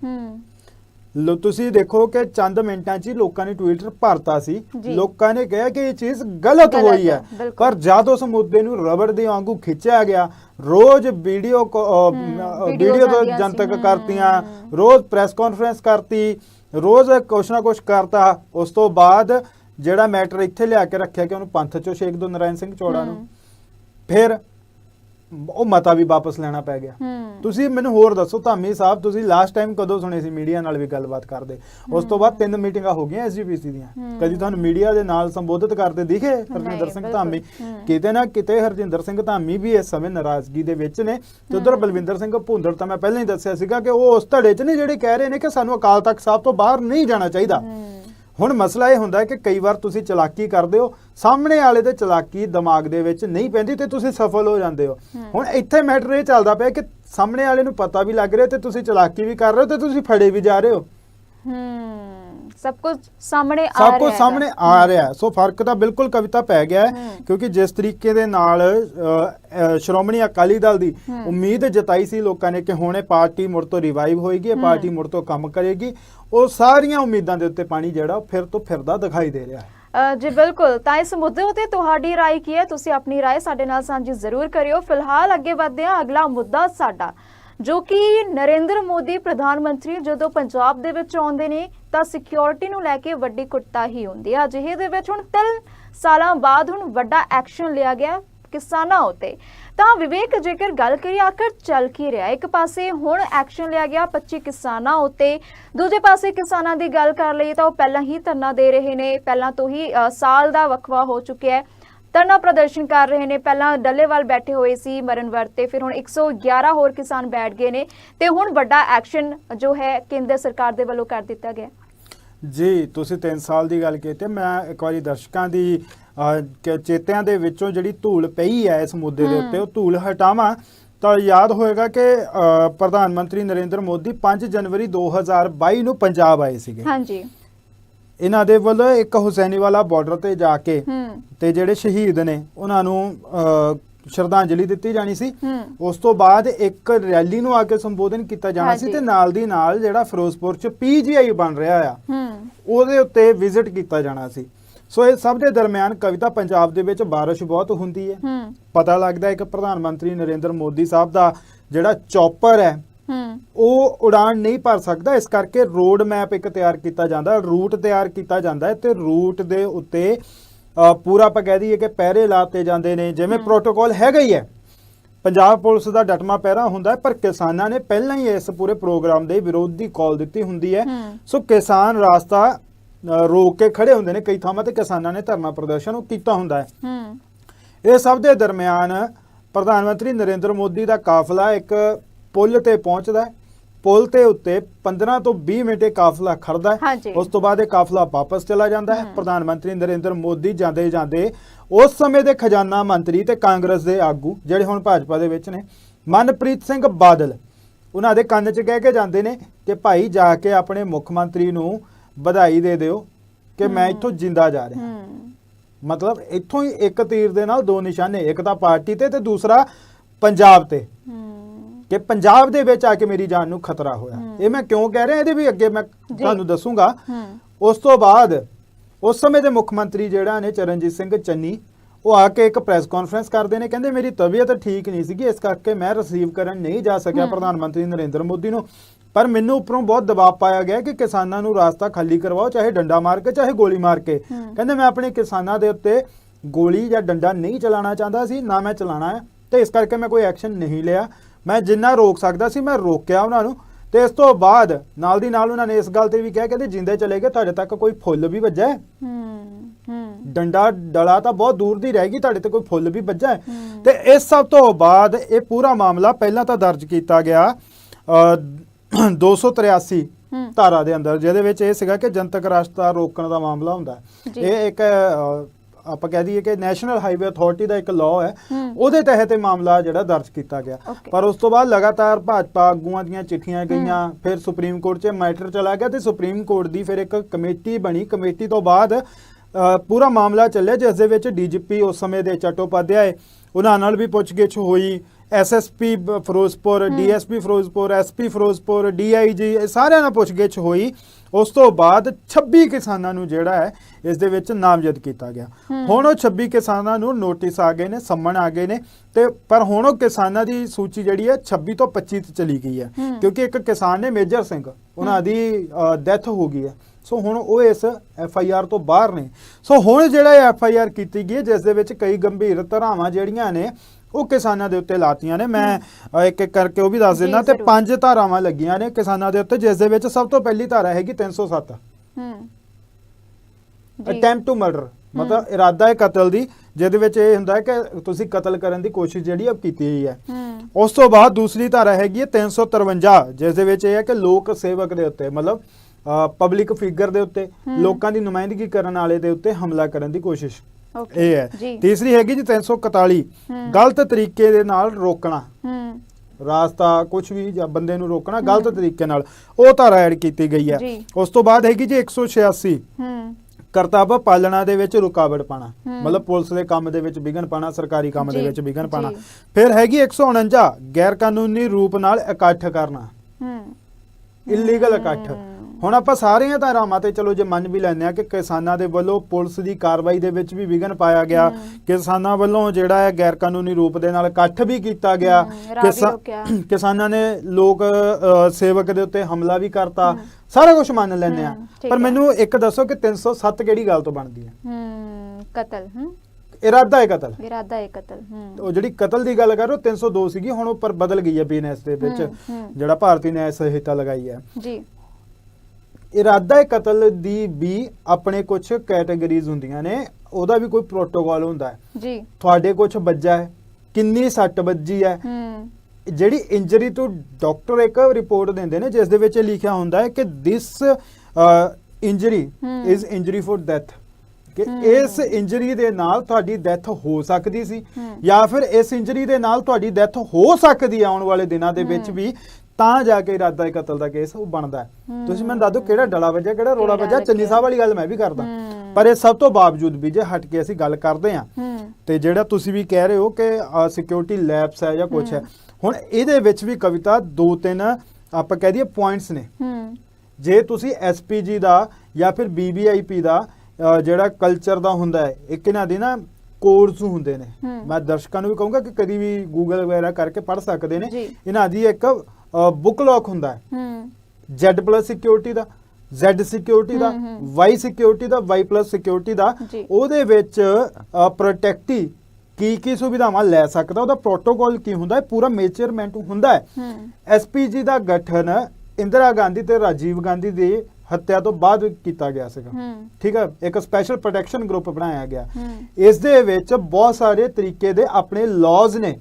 Speaker 2: ਲੋ ਤੁਸੀਂ ਦੇਖੋ ਕਿ ਚੰਦ ਮਿੰਟਾਂ 'ਚ ਹੀ ਲੋਕਾਂ ਨੇ ਟਵਿੱਟਰ ਭਰਤਾ ਸੀ। ਲੋਕਾਂ ਨੇ ਕਿਹਾ ਕਿ ਇਹ ਚੀਜ਼ ਗਲਤ ਹੋਈ
Speaker 1: ਹੈ।
Speaker 2: ਪਰ ਜਦ ਉਸ ਮੁੱਦੇ ਨੂੰ ਰਬੜ ਦੇ ਵਾਂਗੂ ਖਿੱਚਿਆ ਗਿਆ ਰੋਜ਼ ਵੀਡੀਓ ਵੀਡੀਓ ਤੋਂ ਜਨਤਕ। ਕਰਤੀਆਂ ਰੋਜ਼ ਪ੍ਰੈਸ ਕਾਨਫਰੰਸ ਕਰਤੀ ਰੋਜ਼ ਕੁਛ ਨਾ ਕੁਛ ਕਰਤਾ ਉਸ ਤੋਂ ਬਾਅਦ ਜਿਹੜਾ ਮੈਟਰ ਇੱਥੇ ਲਿਆ ਕੇ ਰੱਖਿਆ ਕਿ ਉਹਨੂੰ ਪੰਥ ਚੋਂ ਸ਼ੇਖ ਦੋ ਨਰਾਇਣ ਸਿੰਘ ਚੋੜਾ ਨੂੰ। ਫਿਰ ਉਹ ਮਤਾ ਵੀ ਵਾਪਸ ਲੈਣਾ ਪੈ ਗਿਆ। ਤੁਸੀਂ ਮੈਨੂੰ ਹੋਰ ਦੱਸੋ ਧਾਮੀ ਸਾਹਿਬ ਤੁਸੀਂ ਲਾਸਟ ਟਾਈਮ ਕਦੋਂ ਸੁਣੇ ਸੀ ਮੀਡੀਆ ਨਾਲ ਵੀ ਗੱਲਬਾਤ ਕਰਦੇ? ਉਸ ਤੋਂ ਬਾਅਦ ਤਿੰਨ ਮੀਟਿੰਗਾਂ ਹੋ ਗਈਆਂ ਐਸਜੀਪੀਸੀ ਦੀਆਂ। ਕਦੀ ਤੁਹਾਨੂੰ ਮੀਡੀਆ ਦੇ ਨਾਲ ਸੰਬੋਧਿਤ ਕਰਦੇ ਦਿਖੇ? ਹਰਜਿੰਦਰ ਸਿੰਘ। ਧਾਮੀ। ਕਿਤੇ ਨਾ ਕਿਤੇ ਹਰਜਿੰਦਰ ਸਿੰਘ ਧਾਮੀ ਵੀ ਇਸ ਸਮੇਂ ਨਾਰਾਜ਼ਗੀ ਦੇ ਵਿੱਚ ਨੇ। ਤੇ ਉਧਰ ਬਲਵਿੰਦਰ ਸਿੰਘ ਭੁੰਦੜ ਤਾਂ ਮੈਂ ਪਹਿਲਾਂ ਹੀ ਦੱਸਿਆ ਸੀਗਾ ਕਿ ਉਹ ਉਸ ਧੜੇ 'ਚ ਨੇ ਜਿਹੜੇ ਕਹਿ ਰਹੇ ਨੇ ਕਿ ਸਾਨੂੰ ਅਕਾਲ ਤਖਤ ਸਾਹਿਬ ਤੋਂ ਬਾਹਰ ਨਹੀਂ ਜਾਣਾ ਚਾਹੀਦਾ। ਹੁਣ ਮਸਲਾ ਇਹ ਹੁੰਦਾ ਹੈ ਕਿ ਕਈ ਵਾਰ ਤੁਸੀਂ ਚਲਾਕੀ ਕਰਦੇ ਹੋ ਸਾਹਮਣੇ ਵਾਲੇ ਦੇ ਚਲਾਕੀ ਦਿਮਾਗ ਦੇ ਵਿੱਚ ਨਹੀਂ ਪੈਂਦੀ ਤੇ ਤੁਸੀਂ ਸਫਲ ਹੋ ਜਾਂਦੇ ਹੋ। ਹੁਣ ਇੱਥੇ ਮੈਟਰ ਇਹ ਚੱਲਦਾ ਪਿਆ ਕਿ ਸਾਹਮਣੇ ਵਾਲੇ ਨੂੰ ਪਤਾ ਵੀ ਲੱਗ ਰਿਹਾ ਤੇ ਤੁਸੀਂ ਚਲਾਕੀ ਵੀ ਕਰ ਰਹੇ ਹੋ ਤੇ ਤੁਸੀਂ ਫੜੇ ਵੀ ਜਾ ਰਹੇ ਹੋ।
Speaker 1: ਹਮ ਸਭ ਕੁਝ ਸਾਹਮਣੇ ਆ
Speaker 2: ਸਭ ਕੁਝ
Speaker 1: ਰਿਹਾ
Speaker 2: ਸਾਹਮਣੇ ਆ ਰਿਹਾ ਹੈ। ਸੋ ਫਰਕ ਤਾਂ ਬਿਲਕੁਲ ਕਵਿਤਾ ਪੈ ਗਿਆ ਹੈ
Speaker 1: ਹਮ।
Speaker 2: ਕਿਉਂਕਿ ਜਿਸ ਤਰੀਕੇ ਦੇ ਨਾਲ ਅ, ਅ, ਸ਼੍ਰੋਮਣੀ ਅਕਾਲੀ ਦਲ ਦੀ
Speaker 1: ਹਮ।
Speaker 2: ਉਮੀਦ ਜਤਾਈ ਸੀ ਲੋਕਾਂ ਨੇ ਕਿ ਹੁਣ ਇਹ ਪਾਰਟੀ ਮੁੜ ਤੋਂ ਰਿਵਾਈਵ ਹੋਏਗੀ ਇਹ
Speaker 1: ਹਮ।
Speaker 2: ਪਾਰਟੀ ਮੁੜ ਤੋਂ ਕੰਮ ਕਰੇਗੀ ਉਹ ਸਾਰੀਆਂ ਉਮੀਦਾਂ ਦੇ ਉੱਤੇ ਪਾਣੀ ਜਿਹੜਾ ਉਹ ਫਿਰ ਤੋਂ ਫਿਰਦਾ ਦਿਖਾਈ ਦੇ ਰਿਹਾ ਹੈ
Speaker 1: ਅ, ਜੀ ਬਿਲਕੁਲ ਤਾਂ ਇਸ ਮੁੱਦੇ ਉਤੇ ਤੁਹਾਡੀ رائے ਕੀ ਹੈ ਤੁਸੀਂ ਆਪਣੀ رائے ਸਾਡੇ ਨਾਲ ਸਾਂਝੀ ਜ਼ਰੂਰ ਕਰਿਓ ਫਿਲਹਾਲ ਅੱਗੇ ਵਧਦੇ ਹਾਂ ਅਗਲਾ ਮੁੱਦਾ ਸਾਡਾ ਜੋ ਕਿ ਨਰਿੰਦਰ ਮੋਦੀ ਪ੍ਰਧਾਨ ਮੰਤਰੀ ਜਦੋਂ ਪੰਜਾਬ ਦੇ ਵਿੱਚ ਆਉਂਦੇ ਨੇ, ਤਾਂ ਸਿਕਿਉਰਿਟੀ ਨੂੰ ਲੈ ਕੇ ਵੱਡੀ ਕੁੱਟਾਹੀ ਹੁੰਦੀ ਹੈ ਅਜਿਹੇ ਦੇ ਵਿੱਚ ਹੁਣ 3 ਸਾਲਾਂ ਬਾਅਦ ਹੁਣ ਵੱਡਾ ਐਕਸ਼ਨ ਲਿਆ ਗਿਆ ਕਿਸਾਨਾਂ ਉਤੇ। ਤਾਂ ਵਿਵੇਕ, ਜੇਕਰ ਗੱਲ ਕਰੀਏ, ਆਖਰ ਚੱਲ ਕੀ ਰਿਹਾ? ਇੱਕ ਪਾਸੇ ਹੁਣ ਐਕਸ਼ਨ ਲਿਆ ਗਿਆ 25 ਕਿਸਾਨਾਂ ਉਤੇ। ਦੂਜੇ ਪਾਸੇ ਕਿਸਾਨਾਂ ਦੀ ਗੱਲ ਕਰ ਲਈਏ ਤਾਂ ਉਹ ਪਹਿਲਾਂ ਹੀ ਧਰਨਾ ਦੇ ਰਹੇ ਨੇ। ਪਹਿਲਾਂ ਤੋਂ ਹੀ ਸਾਲ ਦਾ ਵਕਫਾ ਹੋ ਚੁੱਕਿਆ ਹੈ। ਧਰਨਾ ਪ੍ਰਦਰਸ਼ਨ ਕਰ ਰਹੇ ਨੇ। ਪਹਿਲਾਂ ਡੱਲੇਵਾਲ ਬੈਠੇ ਹੋਏ ਸੀ ਮਰਨ ਵਰਤੇ ਫਿਰ ਹੁਣ 111 ਹੋਰ ਕਿਸਾਨ ਬੈਠ ਗਏ ਨੇ ਤੇ ਹੁਣ ਵੱਡਾ ਐਕਸ਼ਨ ਜੋ ਹੈ ਕੇਂਦਰ ਸਰਕਾਰ ਦੇ ਵੱਲੋਂ ਕਰ ਦਿੱਤਾ ਗਿਆ।
Speaker 2: ਜੀ ਤੁਸੀਂ 3 ਸਾਲ ਦੀ ਗੱਲ ਕੀਤੀ ਮੈਂ ਇੱਕ ਵਾਰੀ ਦਰਸ਼ਕਾਂ ਦੀ ਚੇਤਿਆਂ ਦੇ ਵਿੱਚੋਂ ਜਿਹੜੀ ਧੂਲ ਪਈ ਹੈ ਇਸ ਮੁੱਦੇ ਦੇ। ਉੱਤੇ ਉਹ ਧੂਲ ਹਟਾਵਾਂ ਤਾਂ ਯਾਦ ਹੋਏਗਾ ਕਿ ਪ੍ਰਧਾਨ ਮੰਤਰੀ ਨਰਿੰਦਰ ਮੋਦੀ 5 ਜਨਵਰੀ 2022 ਨੂੰ ਪੰਜਾਬ ਆਏ ਸੀਗੇ।
Speaker 1: ਹਾਂਜੀ।
Speaker 2: ਇਹਨਾਂ ਦੇ ਵੱਲੋਂ ਇੱਕ ਹੁਸੈਨੀ ਵਾਲਾ ਬਾਰਡਰ ਤੇ ਜਾ ਕੇ ਤੇ ਜਿਹੜੇ ਸ਼ਹੀਦ ਨੇ ਉਹਨਾਂ ਨੂੰ ਸ਼ਰਧਾਂਜਲੀ ਦਿੱਤੀ ਜਾਣੀ ਸੀ। ਉਸ ਤੋਂ ਬਾਅਦ ਇੱਕ ਰੈਲੀ ਨੂੰ ਆ ਕੇ ਸੰਬੋਧਨ ਕੀਤਾ ਜਾਣਾ ਸੀ। ਤੇ ਨਾਲ ਦੀ ਨਾਲ ਜਿਹੜਾ ਫਿਰੋਜ਼ਪੁਰ ਚ ਪੀਜੀਆਈ ਬਣ ਰਿਹਾ ਆ ਉਹਦੇ ਉੱਤੇ ਵਿਜ਼ਿਟ ਕੀਤਾ ਜਾਣਾ ਸੀ। ਸੋ ਇਹ ਸਭ ਦੇ ਦਰਮਿਆਨ ਕਵਿਤਾ ਪੰਜਾਬ ਦੇ ਵਿੱਚ ਬਾਰਿਸ਼ ਬਹੁਤ ਹੁੰਦੀ ਹੈ। ਪਤਾ ਲੱਗਦਾ ਹੈ ਕਿ ਪ੍ਰਧਾਨ ਮੰਤਰੀ ਨਰਿੰਦਰ ਮੋਦੀ ਸਾਹਿਬ ਦਾ ਜਿਹੜਾ ਚੌਪਰ ਹੂੰ ਉਹ ਉਡਾਨ ਨਹੀਂ ਭਰ ਸਕਦਾ ਇਸ ਕਰਕੇ ਰੋਡ ਮੈਪ ਇੱਕ ਤਿਆਰ ਕੀਤਾ ਜਾਂਦਾ ਰੂਟ ਤਿਆਰ ਕੀਤਾ ਜਾਂਦਾ ਹੈ ਤੇ ਰੂਟ ਦੇ ਉੱਤੇ ਪੂਰਾ ਆਪਾਂ ਕਹਿ ਦਈਏ ਕਿ ਪਹਿਰੇ ਲਾਤੇ ਜਾਂਦੇ ਨੇ ਜਿਵੇਂ ਪ੍ਰੋਟੋਕਾਲ ਹੈਗਾ ਹੀ ਹੈ। ਪੰਜਾਬ ਪੁਲਿਸ ਦਾ ਡਟਮਾ ਪਹਿਰਾ ਹੁੰਦਾ ਪਰ ਕਿਸਾਨਾਂ ਨੇ ਪਹਿਲਾਂ ਹੀ ਇਸ ਪੂਰੇ ਪ੍ਰੋਗਰਾਮ ਦੇ ਵਿਰੋਧ ਦੀ ਕਾਲ ਦਿੱਤੀ ਹੁੰਦੀ ਹੈ। ਸੋ ਕਿਸਾਨ ਰਾਸਤਾ ਰੋਕ ਕੇ ਖੜੇ ਹੁੰਦੇ ਨੇ ਕਈ ਥਾਵਾਂ ਤੇ ਕਿਸਾਨਾਂ ਨੇ ਧਰਨਾ ਪ੍ਰਦਰਸ਼ਨ ਉਹ ਕੀਤਾ ਹੁੰਦਾ ਹੂੰ। ਇਹ ਸਭ ਦੇ ਦਰਮਿਆਨ ਪ੍ਰਧਾਨ ਮੰਤਰੀ ਨਰਿੰਦਰ ਮੋਦੀ ਦਾ ਕਾਫਲਾ ਇੱਕ ਪੁਲ ਤੇ ਪਹੁੰਚਦਾ ਹੈ। ਪੁਲ ਤੇ ਉੱਤੇ 15 ਤੋਂ 20 ਮਿੰਟ ਇਹ ਕਾਫਲਾ ਖੜਦਾ ਹੈ। ਉਸ ਤੋਂ ਬਾਅਦ ਇਹ ਕਾਫਲਾ ਵਾਪਸ ਚਲਾ ਜਾਂਦਾ ਹੈ। ਪ੍ਰਧਾਨ ਮੰਤਰੀ ਨਰਿੰਦਰ ਮੋਦੀ ਜਾਂਦੇ ਜਾਂਦੇ ਉਸ ਸਮੇਂ ਦੇ ਖਜ਼ਾਨਾ ਮੰਤਰੀ ਤੇ ਕਾਂਗਰਸ ਦੇ ਆਗੂ ਜਿਹੜੇ ਹੁਣ ਭਾਜਪਾ ਦੇ ਵਿੱਚ ਨੇ ਮਨਪ੍ਰੀਤ ਸਿੰਘ ਬਾਦਲ ਉਹਨਾਂ ਦੇ ਕੰਨ 'ਚ ਕਹਿ ਕੇ ਜਾਂਦੇ ਨੇ ਕਿ ਭਾਈ ਜਾ ਕੇ ਆਪਣੇ ਮੁੱਖ ਮੰਤਰੀ ਨੂੰ ਵਧਾਈ ਦੇ ਦਿਓ ਕਿ ਮੈਂ ਇੱਥੋਂ ਜਿੰਦਾ ਜਾ ਰਿਹਾ। ਮਤਲਬ ਇੱਥੋਂ ਹੀ ਇੱਕ ਤੀਰ ਦੇ ਨਾਲ ਦੋ ਨਿਸ਼ਾਨੇ ਇੱਕ ਤਾਂ ਪਾਰਟੀ ਤੇ ਤੇ ਦੂਸਰਾ ਪੰਜਾਬ ਤੇ। ਕਿ ਪੰਜਾਬ ਦੇ ਵਿੱਚ ਆ ਕੇ ਮੇਰੀ ਜਾਨ ਨੂੰ ਖਤਰਾ ਹੋਇਆ। ਇਹ ਮੈਂ ਕਿਉਂ ਕਹਿ ਰਿਹਾ? ਇਹਦੇ ਵੀ ਅੱਗੇ ਮੈਂ ਤੁਹਾਨੂੰ ਦੱਸੂਗਾ। ਉਸ ਤੋਂ ਬਾਅਦ ਉਸ ਸਮੇਂ ਦੇ ਮੁੱਖ ਮੰਤਰੀ ਜਿਹੜਾ ਨੇ ਚਰਨਜੀਤ ਸਿੰਘ ਚੰਨੀ ਉਹ ਆ ਕੇ ਇੱਕ ਪ੍ਰੈਸ ਕਾਨਫਰੰਸ ਕਰਦੇ ਨੇ। ਕਹਿੰਦੇ ਮੇਰੀ ਤਬੀਅਤ ਠੀਕ ਨਹੀਂ ਸੀਗੀ ਇਸ ਕਰਕੇ ਮੈਂ ਰਿਸੀਵ ਕਰਨ ਨਹੀਂ ਜਾ ਸਕਿਆ। ਪ੍ਰਧਾਨ ਮੰਤਰੀ ਨਰਿੰਦਰ ਮੋਦੀ ਨੂੰ। ਪਰ ਮੈਨੂੰ ਉੱਪਰੋਂ ਬਹੁਤ ਦਬਾਅ ਪਾਇਆ ਗਿਆ ਕਿ ਕਿਸਾਨਾਂ ਨੂੰ ਰਾਸਤਾ ਖਾਲੀ ਕਰਵਾਓ ਚਾਹੇ ਡੰਡਾ ਮਾਰ ਕੇ ਚਾਹੇ ਗੋਲੀ ਮਾਰ ਕੇ। ਕਹਿੰਦੇ ਮੈਂ ਆਪਣੇ ਕਿਸਾਨਾਂ ਦੇ ਉੱਤੇ ਗੋਲੀ ਜਾਂ ਡੰਡਾ ਨਹੀਂ ਚਲਾਉਣਾ ਚਾਹੁੰਦਾ ਸੀ ਨਾ ਮੈਂ ਚਲਾਣਾ ਹੈ। ਤੇ ਇਸ ਕਰਕੇ ਮੈਂ ਕੋਈ ਐਕਸ਼ਨ ਨਹੀਂ ਲਿਆ। ਮੈਂ ਜਿੰਨਾ ਰੋਕ ਸਕਦਾ ਸੀ ਮੈਂ ਰੋਕਿਆ ਉਹਨਾਂ ਨੂੰ ਤੇ ਇਸ ਤੋਂ ਬਾਅਦ ਨਾਲ ਦੀ ਨਾਲ ਉਹਨਾਂ ਨੇ ਇਸ ਗੱਲ ਤੇ ਵੀ ਕਿਹਾ ਕਹਿੰਦੇ ਜਿੰਦੇ ਚਲੇ ਗਏ ਤੁਹਾਡੇ ਤੱਕ ਕੋਈ ਫੁੱਲ ਵੀ ਵੱਜਾ ਹੈ
Speaker 1: ਹੂੰ ਹੂੰ
Speaker 2: ਡੰਡਾ ਡਲਾ ਤਾਂ ਬਹੁਤ ਦੂਰ ਦੀ ਰਹਿ ਗਈ ਤੁਹਾਡੇ ਤੇ ਕੋਈ ਫੁੱਲ ਵੀ ਵੱਜਾ ਹੈ। ਤੇ ਇਸ ਸਭ ਤੋਂ ਬਾਅਦ ਇਹ ਪੂਰਾ ਮਾਮਲਾ ਪਹਿਲਾਂ ਤਾਂ ਦਰਜ ਕੀਤਾ ਗਿਆ ਅ, 283
Speaker 1: ਹੂੰ।
Speaker 2: ਧਾਰਾ ਦੇ ਅੰਦਰ ਜਿਹਦੇ ਵਿੱਚ ਇਹ ਸੀਗਾ ਕਿ ਜਨਤਕ ਰਸਤਾ ਰੋਕਣ ਦਾ ਮਾਮਲਾ ਹੁੰਦਾ। ਇਹ ਇੱਕ ਆਪਾਂ ਕਹਿ ਦਈਏ ਕਿ ਨੈਸ਼ਨਲ ਹਾਈਵੇ ਅਥਾਰਟੀ ਦਾ ਇੱਕ ਲਾਅ ਹੈ। ਉਹਦੇ ਤਹਿਤ ਇਹ ਮਾਮਲਾ ਜਿਹੜਾ ਦਰਜ ਕੀਤਾ ਗਿਆ. ਪਰ ਉਸ ਤੋਂ ਬਾਅਦ ਲਗਾਤਾਰ ਭਾਜਪਾ ਆਗੂਆਂ ਦੀਆਂ ਚਿੱਠੀਆਂ ਗਈਆਂ ਫਿਰ ਸੁਪਰੀਮ ਕੋਰਟ 'ਚ ਮੈਟਰ ਚਲਾ ਗਿਆ ਤੇ ਸੁਪਰੀਮ ਕੋਰਟ ਦੀ ਫਿਰ ਇੱਕ ਕਮੇਟੀ ਬਣੀ ਕਮੇਟੀ ਤੋਂ ਬਾਅਦ ਪੂਰਾ ਮਾਮਲਾ ਚੱਲਿਆ ਜਿਸ ਦੇ ਵਿੱਚ ਡੀਜੀਪੀ ਉਸ ਸਮੇਂ ਦੇ ਚਟੋਪਾਧਿਆਏ ਉਹਨਾਂ ਨਾਲ ਵੀ ਪੁੱਛਗਿੱਛ ਹੋਈ SSP Ferozepur DSP Ferozepur SP Ferozepur DIG ਸਾਰਿਆਂ ਨਾਲ ਪੁੱਛਗਿੱਛ ਹੋਈ। ਉਸ ਤੋਂ ਬਾਅਦ 26 ਕਿਸਾਨਾਂ ਨੂੰ ਜਿਹੜਾ ਹੈ ਇਸ ਦੇ ਵਿੱਚ ਨਾਮਜ਼ਦ ਕੀਤਾ ਗਿਆ। ਹੁਣ ਉਹ 26 ਕਿਸਾਨਾਂ ਨੂੰ ਨੋਟਿਸ ਆ ਗਏ ਨੇ ਸੰਮਣ ਆ ਗਏ ਨੇ ਤੇ ਪਰ ਹੁਣ ਉਹ ਕਿਸਾਨਾਂ ਦੀ ਸੂਚੀ ਜਿਹੜੀ ਹੈ 26 ਤੋਂ 25 ਤੇ ਚਲੀ ਗਈ ਹੈ।
Speaker 1: ਹੂੰ।
Speaker 2: ਕਿਉਂਕਿ ਇੱਕ ਕਿਸਾਨ ਨੇ ਮੇਜਰ ਸਿੰਘ ਉਹਨਾਂ ਦੀ ਡੈਥ ਹੋ ਗਈ ਹੈ। ਸੋ ਹੁਣ ਉਹ ਇਸ ਐਫ ਆਈ ਆਰ ਤੋਂ ਬਾਹਰ ਨੇ। ਸੋ ਹੁਣ ਜਿਹੜਾ ਐਫ ਆਈ ਆਰ ਕੀਤੀ ਗਈ ਹੈ ਜਿਸ ਦੇ ਵਿੱਚ ਕਈ ਗੰਭੀਰ ਧਾਰਾਵਾਂ ਜਿਹੜੀਆਂ ਨੇ ਉਹ ਕਿਸਾਨਾਂ ਦੇ ਉੱਤੇ ਲਾਤੀਆਂ ਨੇ। ਮੈਂ ਇੱਕ ਇੱਕ ਕਰਕੇ ਉਹ ਵੀ ਦੱਸ ਦਿੰਦਾ ਤੇ। ਪੰਜ ਧਾਰਾਵਾਂ ਲੱਗੀਆਂ ਨੇ ਕਿਸਾਨਾਂ ਦੇ ਉੱਤੇ ਜਿਸ ਦੇ ਵਿੱਚ ਸਭ ਤੋਂ ਪਹਿਲੀ ਧਾਰਾ ਹੈਗੀ 307
Speaker 1: ਹੂੰ।
Speaker 2: ਅਟੈਂਪਟ ਟੂ ਮਰਡਰ ਮਤਲਬ ਇਰਾਦਾ ਹੈ ਕਤਲ ਦੀ ਜਿਹਦੇ ਵਿੱਚ ਇਹ ਹੁੰਦਾ ਹੈ ਕਿ ਤੁਸੀਂ ਕਤਲ ਕਰਨ ਦੀ ਕੋਸ਼ਿਸ਼ ਜਿਹੜੀ ਉਹ ਕੀਤੀ ਹੋਈ ਹੈ।
Speaker 1: ਹੂੰ।
Speaker 2: ਉਸ ਤੋਂ ਬਾਅਦ ਦੂਸਰੀ ਧਾਰਾ ਹੈਗੀ ਹੈ 353 ਜਿਸ ਦੇ ਵਿੱਚ ਇਹ ਹੈ ਕਿ ਲੋਕ ਸੇਵਕ ਦੇ ਉੱਤੇ ਮਤਲਬ ਪਬਲਿਕ ਫਿਗਰ ਦੇ ਉੱਤੇ। ਲੋਕਾਂ ਦੀ ਨੁਮਾਇੰਦਗੀ ਕਰਨ ਵਾਲੇ ਦੇ ਉੱਤੇ ਹਮਲਾ ਕਰਨ ਦੀ ਕੋਸ਼ਿਸ਼। ਇਹ ਹੈ। ਤੀਸਰੀ ਹੈਗੀ ਜੀ 341
Speaker 1: ਹੂੰ।
Speaker 2: ਗਲਤ ਤਰੀਕੇ ਦੇ ਨਾਲ ਰੋਕਣਾ।
Speaker 1: ਹੂੰ।
Speaker 2: ਰਾਸਤਾ ਕੁਝ ਵੀ ਜਾਂ ਬੰਦੇ ਨੂੰ ਰੋਕਣਾ ਗਲਤ ਤਰੀਕੇ ਨਾਲ। ਉਹ ਧਾਰਾ ਐਡ ਕੀਤੀ ਗਈ ਹੈ। ਉਸ ਤੋਂ ਬਾਅਦ ਹੈਗੀ ਜੀ 186
Speaker 1: ਹੂੰ।
Speaker 2: ਕਰਤੱਵ ਪਾਲਣਾ ਦੇ ਵਿੱਚ ਰੁਕਾਵਟ ਪਾਣਾ। ਮਤਲਬ ਪੁਲਿਸ ਦੇ ਕੰਮ ਦੇ ਵਿੱਚ ਵਿਘਨ ਪਾਣਾ ਸਰਕਾਰੀ ਕੰਮ ਦੇ ਵਿੱਚ ਵਿਘਨ ਪਾਣਾ। ਫਿਰ ਹੈਗੀ 149 ਗੈਰ ਕਾਨੂੰਨੀ ਰੂਪ ਨਾਲ ਇਕੱਠ ਕਰਨਾ।
Speaker 1: ਹੂੰ।
Speaker 2: ਇਲੀਗਲ ਇਕੱਠ। ਹੁਣ ਆਪਾਂ ਸਾਰੀਆਂ ਧਾਰਾਵਾਂ ਤੇ ਚਲੋ ਜੇ ਮੰਨ ਵੀ ਲੈਂਦੇ ਆ ਕਿ ਕਿਸਾਨਾਂ ਦੇ ਵੱਲੋਂ ਪੁਲਿਸ ਦੀ ਕਾਰਵਾਈ ਦੇ ਵਿੱਚ ਵੀ ਵਿਘਨ ਪਾਇਆ ਗਿਆ। ਕਿਸਾਨਾਂ ਵੱਲੋਂ ਜਿਹੜਾ ਹੈ ਗੈਰ ਕਾਨੂੰਨੀ ਰੂਪ ਦੇ ਨਾਲ ਇਕੱਠ ਵੀ ਕੀਤਾ ਗਿਆ। ਕਿਸਾਨਾਂ ਨੇ ਲੋਕ ਸੇਵਕ ਦੇ ਉੱਤੇ ਹਮਲਾ ਵੀ ਕਰਤਾ। ਸਾਰਾ ਕੁਝ ਮੰਨ ਲੈਂਦੇ ਆ ਪਰ। ਮੈਨੂੰ ਇੱਕ ਦੱਸੋ ਕਿ 307 ਕਿਹੜੀ ਗੱਲ ਤੋਂ ਬਣਦੀ ਹੈ?
Speaker 1: ਹੂੰ ਕਤਲ ਹੂੰ।
Speaker 2: ਇਰਾਦਾ ਹੈ ਕਤਲ।
Speaker 1: ਇਰਾਦਾ ਹੈ ਕਤਲ ਹੂੰ।
Speaker 2: ਉਹ ਜਿਹੜੀ ਕਤਲ ਦੀ ਗੱਲ ਕਰ ਰਹੇ ਹੋ 302 ਸੀਗੀ ਹੁਣ ਉੱਪਰ ਬਦਲ ਗਈ ਹੈ ਬੀਐਨਐਸ ਦੇ ਵਿੱਚ। ਜਿਹੜਾ ਭਾਰਤੀ ਨਿਆਂ ਸੰਹਿਤਾ ਲਗਾਈ ਹੈ।
Speaker 1: ਜੀ।
Speaker 2: ਇਰਾਦਾ ਹੈ ਕਤਲ ਦੀ ਵੀ ਆਪਣੇ ਕੁਝ ਕੈਟਾਗਰੀਜ਼ ਹੁੰਦੀਆਂ ਨੇ ਉਹਦਾ ਵੀ ਕੋਈ ਪ੍ਰੋਟੋਕਾਲ ਹੁੰਦਾ ਹੈ
Speaker 1: ਜੀ
Speaker 2: ਤੁਹਾਡੇ ਕੁਝ ਵੱਜਾ ਹੈ ਕਿੰਨੀ ਸੱਟ ਵੱਜੀ ਹੈ
Speaker 1: ਹੂੰ
Speaker 2: ਜਿਹੜੀ ਇੰਜਰੀ ਤੋਂ ਡਾਕਟਰ ਇੱਕ ਰਿਪੋਰਟ ਦਿੰਦੇ ਨੇ ਜਿਸ ਦੇ ਵਿੱਚ ਲਿਖਿਆ ਹੁੰਦਾ ਹੈ ਕਿ this
Speaker 1: injury.
Speaker 2: Is injury for death ਕਿ। ਇਸ ਇੰਜਰੀ ਦੇ ਨਾਲ ਤੁਹਾਡੀ ਡੈਥ ਹੋ ਸਕਦੀ ਸੀ। ਜਾਂ ਫਿਰ ਇਸ ਇੰਜਰੀ ਦੇ ਨਾਲ ਤੁਹਾਡੀ ਡੈਥ ਹੋ ਸਕਦੀ ਹੈ ਆਉਣ ਵਾਲੇ ਦਿਨਾਂ ਦੇ ਵਿੱਚ। ਵੀ ਤਾਂ ਜਾ ਕੇ ਇਰਾਦਾ ਕਤਲ ਦਾ ਕੇਸ ਉਹ ਬਣਦਾ। ਤੁਸੀਂ ਮੈਨੂੰ ਦੱਸ ਕਿਹੜਾ ਡਲਾ ਵੱਜਿਆ ਕਿਹੜਾ
Speaker 1: ਕਿਹੜਾ
Speaker 2: ਵੱਜਿਆ ਚੰਨੀ। ਸਾਹਿਬ ਵਾਲੀ ਗੱਲ ਮੈਂ ਵੀ ਕਰਦਾ। ਪਰ ਇਹ ਸਭ ਤੋਂ ਬਾਵਜੂਦ ਵੀ ਜੇ ਹਟ ਕੇ ਅਸੀਂ ਗੱਲ ਕਰਦੇ ਹੂੰ ਤੇ ਜਿਹੜਾ ਤੁਸੀਂ ਵੀ ਕਹਿ ਰਹੇ ਹੋ ਕਿ ਸਿਕਿਉਰਿਟੀ ਲੈਬਸ ਹੈ ਜਾਂ ਕੁਝ ਹੈ ਹੁਣ ਇਹਦੇ ਵਿੱਚ ਵੀ ਕਵਿਤਾ ਦੋ ਤਿੰਨ ਆਪਾਂ ਕਹਿ ਦਈਏ ਪੁਆਇੰਟਸ ਨੇ ਜੇ ਤੁਸੀਂ ਐਸਪੀਜੀ ਦਾ ਜਾਂ ਫਿਰ ਬੀਬੀਆਈਪੀ ਦਾ ਜਿਹੜਾ ਕਲਚਰ ਦਾ ਹੁੰਦਾ ਹੈ ਇੱਕ ਇਹਨਾਂ ਦੀ ਨਾ ਕੋਰਸ ਹੁੰਦੇ ਨੇ। ਮੈਂ ਦਰਸ਼ਕਾਂ ਨੂੰ ਵੀ ਕਹੂੰਗਾ ਕਿ ਕਦੀ ਵੀ ਗੂਗਲ ਵਗੈਰਾ ਕਰਕੇ ਪੜ੍ਹ ਸਕਦੇ ਨੇ। ਇਹਨਾਂ ਦੀ ਇੱਕ ਬੁੱਕ ਲੌਕ ਹੁੰਦਾ ਹੈ।
Speaker 1: ਹੂੰ।
Speaker 2: Z ਪਲੱਸ ਸਿਕਿਉਰਿਟੀ ਦਾ Z ਸਿਕਿਉਰਿਟੀ ਦਾ। Y ਸਿਕਿਉਰਿਟੀ ਦਾ Y ਪਲੱਸ ਸਿਕਿਉਰਿਟੀ ਦਾ। ਉਹਦੇ ਵਿੱਚ ਪ੍ਰੋਟੈਕਟੀ ਕੀ ਕੀ ਸੁਵਿਧਾਵਾਂ ਲੈ ਸਕਦਾ ਉਹਦਾ ਪ੍ਰੋਟੋਕਾਲ ਕੀ ਹੁੰਦਾ ਹੈ ਪੂਰਾ ਮੇਜਰਮੈਂਟ ਹੁੰਦਾ ਹੈ। ਐਸਪੀਜੀ ਦਾ ਗਠਨ ਇੰਦਰਾ ਗਾਂਧੀ ਤੇ ਰਾਜੀਵ ਗਾਂਧੀ ਦੀ ਹੱਤਿਆ ਤੋਂ ਬਾਅਦ ਕੀਤਾ ਗਿਆ ਸੀਗਾ। ਠੀਕ ਹੈ ਇੱਕ ਸਪੈਸ਼ਲ ਪ੍ਰੋਟੈਕਸ਼ਨ ਗਰੁੱਪ ਬਣਾਇਆ ਗਿਆ। ਇਸ ਦੇ ਵਿੱਚ ਬਹੁਤ ਸਾਰੇ ਤਰੀਕੇ ਦੇ ਆਪਣੇ ਲਾਜ਼ ਨੇ।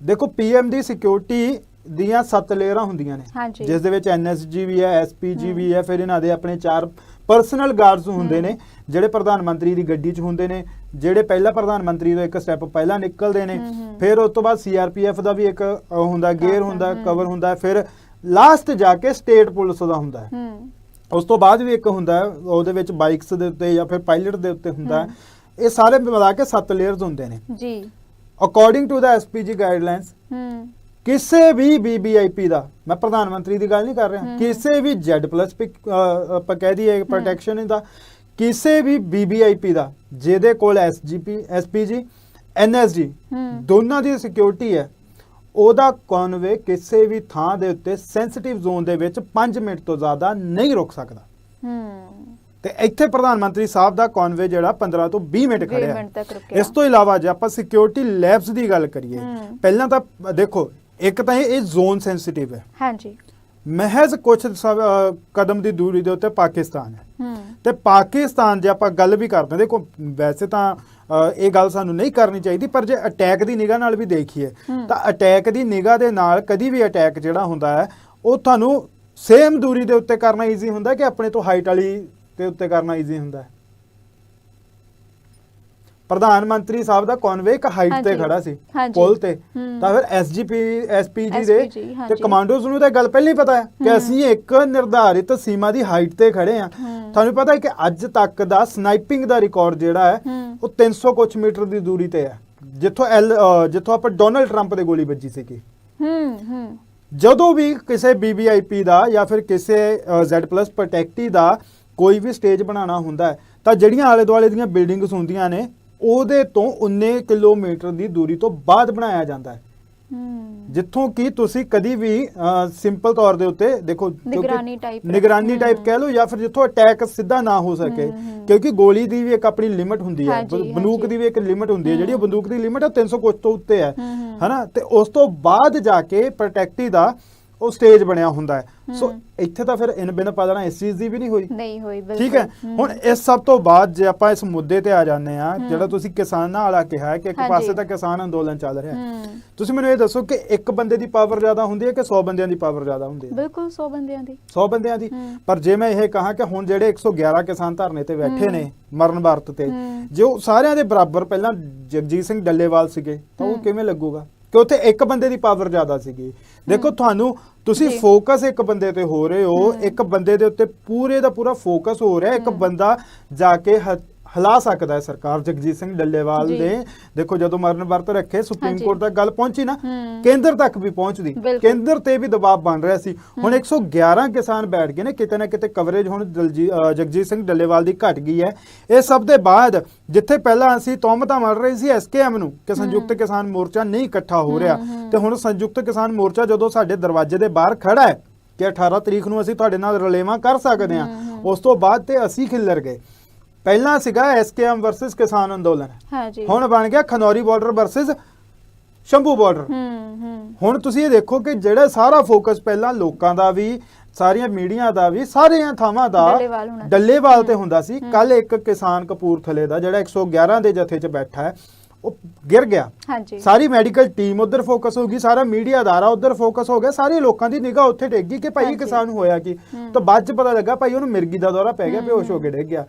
Speaker 2: ਦੇਖੋ ਪੀਐਮ ਦੀ ਸਿਕਿਉਰਿਟੀ ਦੀਆਂ ਸੱਤ ਲੇਅਰਾਂ ਹੁੰਦੀਆਂ ਨੇ। ਜਿਸ ਦੇ ਵਿੱਚ ਐਨਐਸਜੀ ਵੀ ਹੈ ਐਸਪੀਜੀ ਵੀ ਹੈ। ਫਿਰ ਇਹਨਾਂ ਦੇ ਆਪਣੇ ਚਾਰ ਪਰਸਨਲ ਗਾਰਡਸ ਹੁੰਦੇ ਨੇ ਜਿਹੜੇ ਪ੍ਰਧਾਨ ਮੰਤਰੀ ਦੀ ਗੱਡੀ 'ਚ ਹੁੰਦੇ ਨੇ ਜਿਹੜੇ ਪਹਿਲਾ ਪ੍ਰਧਾਨ ਮੰਤਰੀ ਤੋਂ ਇੱਕ ਸਟੈਪ ਪਹਿਲਾਂ ਨਿਕਲਦੇ ਨੇ। ਫਿਰ ਉਸ ਤੋਂ ਬਾਅਦ ਸੀਆਰਪੀਐਫ ਦਾ ਵੀ ਇੱਕ ਹੁੰਦਾ ਗੇਅਰ ਹੁੰਦਾ। ਕਵਰ ਹੁੰਦਾ ਫਿਰ ਲਾਸਟ ਜਾ ਕੇ ਸਟੇਟ ਪੁਲਿਸ ਦਾ ਹੁੰਦਾ ਹੈ। ਉਸ ਤੋਂ ਬਾਅਦ ਵੀ ਇੱਕ ਹੁੰਦਾ ਉਹਦੇ ਵਿੱਚ ਬਾਈਕਸ ਦੇ ਉੱਤੇ ਜਾਂ ਫਿਰ ਪਾਇਲਟ ਦੇ ਉੱਤੇ ਹੁੰਦਾ ਇਹ ਸਾਰੇ ਮਿਲਾ ਕੇ ਸੱਤ ਲੇਅਰਸ ਹੁੰਦੇ ਨੇ।
Speaker 1: ਜੀ।
Speaker 2: ਅਕੋਰਡਿੰਗ ਟੂ ਦਾ ਐਸਪੀਜੀ ਗਾਈਡਲਾਈਨਸ
Speaker 1: ਹੂੰ।
Speaker 2: ਕਿਸੇ ਵੀ ਬੀਬੀਆਈਪੀ ਦਾ ਮੈਂ ਪ੍ਰਧਾਨ ਮੰਤਰੀ ਦੀ ਗੱਲ ਨਹੀਂ ਕਰ ਰਿਹਾ। ਕਿਸੇ ਵੀ Z ਪਲੱਸ ਆਪਾਂ ਕਹਿ ਦਈਏ ਪ੍ਰੋਟੈਕਸ਼ਨ ਦਾ ਕਿਸੇ ਵੀ ਬੀਬੀਆਈਪੀ ਦਾ ਜਿਹਦੇ ਕੋਲ ਐਸਜੀਪੀ ਐਸਪੀਜੀ ਐਨਐਸਜੀ ਦੋਨਾਂ ਦੀ ਸਿਕਿਉਰਿਟੀ ਹੈ ਉਹਦਾ ਕਨਵੇ ਕਿਸੇ ਵੀ ਥਾਂ ਦੇ ਉੱਤੇ ਸੈਂਸਿਟਿਵ ਜ਼ੋਨ ਦੇ ਵਿੱਚ 5 ਮਿੰਟ ਤੋਂ ਜ਼ਿਆਦਾ ਨਹੀਂ ਰੁਕ ਸਕਦਾ।
Speaker 1: ਹੂੰ।
Speaker 2: ਤੇ ਇੱਥੇ ਪ੍ਰਧਾਨ ਮੰਤਰੀ ਸਾਹਿਬ ਦਾ ਕਨਵੇ ਜਿਹੜਾ 15 ਤੋਂ 20 ਮਿੰਟ
Speaker 1: 20
Speaker 2: ਖੜਿਆ। ਇਸ ਤੋਂ ਇਲਾਵਾ ਜੇ ਆਪਾਂ ਸਿਕਿਉਰਿਟੀ ਲੈਬਸ ਦੀ ਗੱਲ ਕਰੀਏ। ਪਹਿਲਾਂ ਤਾਂ ਦੇਖੋ ਇੱਕ ਤਾਂ ਇਹ ਜ਼ੋਨ ਸੈਂਸਿਟਿਵ ਹੈ।
Speaker 1: ਹਾਂਜੀ।
Speaker 2: ਮਹਿਜ਼ ਕੁਝ ਕਦਮ ਦੀ ਦੂਰੀ ਦੇ ਉੱਤੇ ਪਾਕਿਸਤਾਨ ਹੈ। ਤੇ ਪਾਕਿਸਤਾਨ ਜੇ ਆਪਾਂ ਗੱਲ ਵੀ ਕਰਦੇ ਦੇਖੋ ਵੈਸੇ ਤਾਂ ਇਹ ਗੱਲ ਸਾਨੂੰ ਨਹੀਂ ਕਰਨੀ ਚਾਹੀਦੀ ਪਰ ਜੇ ਅਟੈਕ ਦੀ ਨਿਗਾਹ ਨਾਲ ਵੀ ਦੇਖੀਏ। ਤਾਂ ਅਟੈਕ ਦੀ ਨਿਗਾਹ ਦੇ ਨਾਲ ਕਦੀ ਵੀ ਅਟੈਕ ਜਿਹੜਾ ਹੁੰਦਾ ਹੈ ਉਹ ਤੁਹਾਨੂੰ ਸੇਮ ਦੂਰੀ ਦੇ ਉੱਤੇ ਕਰਨਾ ਈਜ਼ੀ ਹੁੰਦਾ ਕਿ ਆਪਣੇ ਤੋਂ ਹਾਈਟ ਵਾਲੀ ਦੇ ਉੱਤੇ ਕਰਨਾ ਈਜ਼ੀ ਹੁੰਦਾ ਹੈ। ਪ੍ਰਧਾਨ ਮੰਤਰੀ ਸਾਹਿਬ ਦਾ ਕਨਵੇ ਇੱਕ ਹਾਈਟ ਤੇ। ਖੜਾ ਸੀ। ਪੁਲ ਤੇ। ਤਾਂ ਫਿਰ ਐਸਜੀਪੀ ਐਸਪੀਜੀ ਦੇ ਤੇ। ਕਮਾਂਡੋਜ਼ ਨੂੰ ਤਾਂ ਗੱਲ ਪਹਿਲਾਂ ਹੀ ਪਤਾ ਹੈ ਕਿ। ਅਸੀਂ ਇੱਕ ਨਿਰਧਾਰਿਤ ਸੀਮਾ ਦੀ ਹਾਈਟ ਤੇ ਖੜੇ ਆ। ਤੁਹਾਨੂੰ ਪਤਾ ਹੈ ਕਿ ਅੱਜ ਤੱਕ ਦਾ ਸਨਾਈਪਿੰਗ ਦਾ ਰਿਕਾਰਡ ਜਿਹੜਾ ਹੈ। ਉਹ 300 ਕੁਛ ਮੀਟਰ ਦੀ ਦੂਰੀ ਤੇ ਹੈ ਜਿੱਥੋਂ ਐਲ ਜਿੱਥੋਂ ਆਪਾਂ ਡੋਨਲਡ ਟਰੰਪ ਦੇ ਗੋਲੀ ਵੱਜੀ
Speaker 1: ਹੂੰ ਹੂੰ
Speaker 2: ਜਦੋਂ ਵੀ ਕਿਸੇ ਬੀਬੀਆਈਪੀ ਦਾ ਜਾਂ ਫਿਰ ਕਿਸੇ Z+ ਪ੍ਰੋਟੈਕਟੀ ਦਾ ਕੋਈ ਵੀ ਸਟੇਜ ਬਣਾਉਣਾ ਹੁੰਦਾ ਹੈ ਤਾਂ ਜਿਹੜੀਆਂ ਆਲੇ ਦੁਆਲੇ ਦੀਆਂ ਬਿਲਡਿੰਗਸ ਹੁੰਦੀਆਂ ਨੇ ਉਹਦੇ ਤੋਂ 19 ਕਿਲੋਮੀਟਰ ਦੀ ਦੂਰੀ ਤੋਂ ਬਾਅਦ ਬਣਾਇਆ ਜਾਂਦਾ ਹੈ
Speaker 1: ਹੂੰ
Speaker 2: ਜਿੱਥੋਂ ਕਿ ਤੁਸੀਂ ਕਦੀ ਵੀ ਸਿੰਪਲ ਤੌਰ ਦੇ ਉੱਤੇ ਦੇਖੋ
Speaker 1: ਨਿਗਰਾਨੀ type
Speaker 2: ਨਿਗਰਾਨੀ। ਟਾਈਪ ਕਹਿ ਲਓ ਜਾਂ ਫਿਰ ਜਿੱਥੋਂ ਅਟੈਕ ਸਿੱਧਾ ਨਾ ਹੋ ਸਕੇ। ਕਿਉਂਕਿ ਗੋਲੀ ਦੀ ਵੀ ਇੱਕ ਆਪਣੀ ਲਿਮਿਟ ਹੁੰਦੀ ਹੈ ਬੰਦੂਕ। ਦੀ ਵੀ ਇੱਕ ਲਿਮਿਟ ਹੁੰਦੀ ਹੈ ਜਿਹੜੀ। ਬੰਦੂਕ ਦੀ ਲਿਮਿਟ ਹੈ 300 ਕੁਛ ਤੋਂ ਉੱਤੇ ਹੈ। ਹਨਾ ਤੇ ਉਸ ਤੋਂ ਬਾਅਦ ਜਾ ਕੇ ਪ੍ਰੋਟੈਕਟੀ ਦਾ ਉਹ ਸਟੇਜ ਬਣਿਆ ਹੁੰਦਾ ਹੈ ਸੋ। ਇੱਥੇ ਤਾਂ ਫਿਰ ਇਨ ਬਿਨ ਪਾਲਣਾ ਇਸ ਚੀਜ਼ ਦੀ ਵੀ ਨਹੀਂ ਹੋਈ
Speaker 1: ਨਹੀਂ ਹੋਈ ਬਿਲਕੁਲ
Speaker 2: ਠੀਕ ਹੈ। ਹੁਣ ਇਸ ਸਭ ਤੋਂ ਬਾਅਦ ਜੇ ਆਪਾਂ ਇਸ ਮੁੱਦੇ ਤੇ ਆ ਜਾਂਦੇ ਆ। ਜਿਹੜਾ ਤੁਸੀਂ ਕਿਸਾਨਾਂ ਵਾਲਾ ਕਿਹਾ ਹੈ ਕਿ ਇੱਕ। ਪਾਸੇ ਤਾਂ ਕਿਸਾਨ ਅੰਦੋਲਨ ਚੱਲ ਰਿਹਾ ਹੈ ਤੁਸੀਂ ਮੈਨੂੰ ਇਹ ਦੱਸੋ ਕਿ ਇੱਕ ਬੰਦੇ ਦੀ ਪਾਵਰ ਜ਼ਿਆਦਾ ਹੁੰਦੀ ਹੈ ਕਿ 100 ਬੰਦਿਆਂ ਦੀ ਪਾਵਰ ਜ਼ਿਆਦਾ ਹੁੰਦੀ ਹੈ
Speaker 1: ਬਿਲਕੁਲ 100 ਬੰਦਿਆਂ ਦੀ
Speaker 2: 100 ਬੰਦਿਆਂ ਦੀ। ਪਰ ਜੇ ਮੈਂ ਇਹ ਕਹਾਂ ਕਿ ਹੁਣ ਜਿਹੜੇ 111 ਕਿਸਾਨ ਧਰਨੇ ਤੇ ਬੈਠੇ। ਨੇ ਮਰਨ ਵਰਤ ਤੇ। ਜੇ ਉਹ ਸਾਰਿਆਂ ਦੇ ਬਰਾਬਰ ਪਹਿਲਾਂ ਜਗਜੀਤ ਸਿੰਘ ਡੱਲੇਵਾਲ ਸੀਗੇ ਤਾਂ ਉਹ। ਕਿਵੇਂ ਲੱਗੂਗਾ ਕਿ ਉੱਥੇ ਇੱਕ ਬੰਦੇ ਦੀ ਪਾਵਰ ਜ਼ਿਆਦਾ ਸੀਗੀ ਦੇਖੋ ਤੁਹਾਨੂੰ ਤੁਸੀਂ। ਫੋਕਸ ਇੱਕ ਬੰਦੇ ਤੇ ਹੋ ਰਹੇ ਹੋ। ਇੱਕ ਬੰਦੇ ਦੇ ਉੱਤੇ ਪੂਰੇ ਦਾ ਪੂਰਾ ਫੋਕਸ ਹੋ ਰਿਹਾ ਇੱਕ। ਬੰਦਾ ਜਾ ਕੇ ਹਿਲਾ ਸਕਦਾ ਹੈ ਸਰਕਾਰ ਜਗਜੀਤ ਸਿੰਘ ਡੱਲੇਵਾਲ। ਦੇ ਦੇਖੋ ਜਦੋਂ ਮਰਨ ਵਰਤ ਰੱਖੇ ਸੁਪਰੀਮ। ਕੋਰਟ ਤੱਕ ਗੱਲ ਪਹੁੰਚੀ ਨਾ। ਕੇਂਦਰ ਤੱਕ ਵੀ ਪਹੁੰਚਦੀ। ਕੇਂਦਰ ਤੇ ਵੀ ਦਬਾਅ ਬਣ ਰਿਹਾ ਸੀ ਹੁਣ 111 ਕਿਸਾਨ ਬੈਠ ਗਏ ਨੇ ਕਿਤੇ ਨਾ ਕਿਤੇ ਕਵਰੇਜ ਹੁਣ ਜਗਜੀਤ ਸਿੰਘ ਡੱਲੇਵਾਲ ਦੀ ਘਟ ਗਈ ਹੈ ਇਹ ਸਭ ਦੇ ਬਾਅਦ ਜਿੱਥੇ ਪਹਿਲਾਂ ਅਸੀਂ ਤੌਮਤਾਂ ਮੜ ਰਹੇ ਸੀ ਐਸਕੇਐਮ ਨੂੰ ਕਿ ਸੰਯੁਕਤ ਕਿਸਾਨ ਮੋਰਚਾ ਨਹੀਂ ਇਕੱਠਾ ਹੋ ਰਿਹਾ। ਤੇ ਹੁਣ ਸੰਯੁਕਤ ਕਿਸਾਨ ਮੋਰਚਾ ਜਦੋਂ ਸਾਡੇ ਦਰਵਾਜ਼ੇ ਦੇ ਬਾਹਰ ਖੜਾ ਹੈ ਕਿ 18 ਤਰੀਕ ਨੂੰ ਅਸੀਂ ਤੁਹਾਡੇ ਨਾਲ ਰਲੇਵਾਂ ਕਰ ਸਕਦੇ ਹਾਂ। ਉਸ ਤੋਂ ਬਾਅਦ ਤੇ ਅਸੀਂ ਖਿੱਲਰ ਗਏ ਪਹਿਲਾਂ ਸੀਗਾ ਐਸਕੇਐਮ ਵਰਸਸ ਕਿਸਾਨ ਅੰਦੋਲਨ।
Speaker 1: ਹਾਂਜੀ।
Speaker 2: ਹੁਣ ਬਣ ਗਿਆ Khanauri border versus Shambhu border
Speaker 1: ਹੂੰ ਹੂੰ।
Speaker 2: ਹੁਣ ਤੁਸੀਂ ਇਹ ਦੇਖੋ ਕਿ ਜਿਹੜਾ ਸਾਰਾ ਫੋਕਸ ਪਹਿਲਾਂ ਲੋਕਾਂ ਦਾ ਵੀ ਸਾਰੀਆਂ ਮੀਡੀਆ ਦਾ ਵੀ ਸਾਰੀਆਂ ਥਾਵਾਂ ਦਾ
Speaker 1: ਡੱਲੇਵਾਲ
Speaker 2: ਤੇ ਹੁੰਦਾ ਸੀ। ਕੱਲ ਇੱਕ ਕਿਸਾਨ ਕਪੂਰਥਲੇ ਦਾ ਜਿਹੜਾ 111 ਦੇ ਜਥੇ 'ਚ ਬੈਠਾ ਹੈ ਉਹ ਗਿਰ ਗਿਆ।
Speaker 1: ਹਾਂਜੀ।
Speaker 2: ਸਾਰੀ ਮੈਡੀਕਲ ਟੀਮ ਉਧਰ ਫੋਕਸ ਹੋ ਗਈ ਸਾਰਾ ਮੀਡੀਆ ਅਦਾਰਾ ਉਧਰ ਫੋਕਸ ਹੋ ਗਿਆ ਸਾਰੇ ਲੋਕਾਂ ਦੀ ਨਿਗਾਹ ਉੱਥੇ ਡਿੱਗ ਗਈ ਕਿ ਭਾਈ ਇਹ। ਕਿਸਾਨ ਨੂੰ ਹੋਇਆ ਕੀ। ਤਾਂ ਬਾਅਦ 'ਚ ਪਤਾ ਲੱਗਾ ਭਾਈ ਉਹਨੂੰ ਮਿਰਗੀ ਦਾ ਦੌਰਾ ਪੈ ਗਿਆ ਬੇਹੋਸ਼ ਹੋ ਕੇ ਡਿੱਗ ਗਿਆ।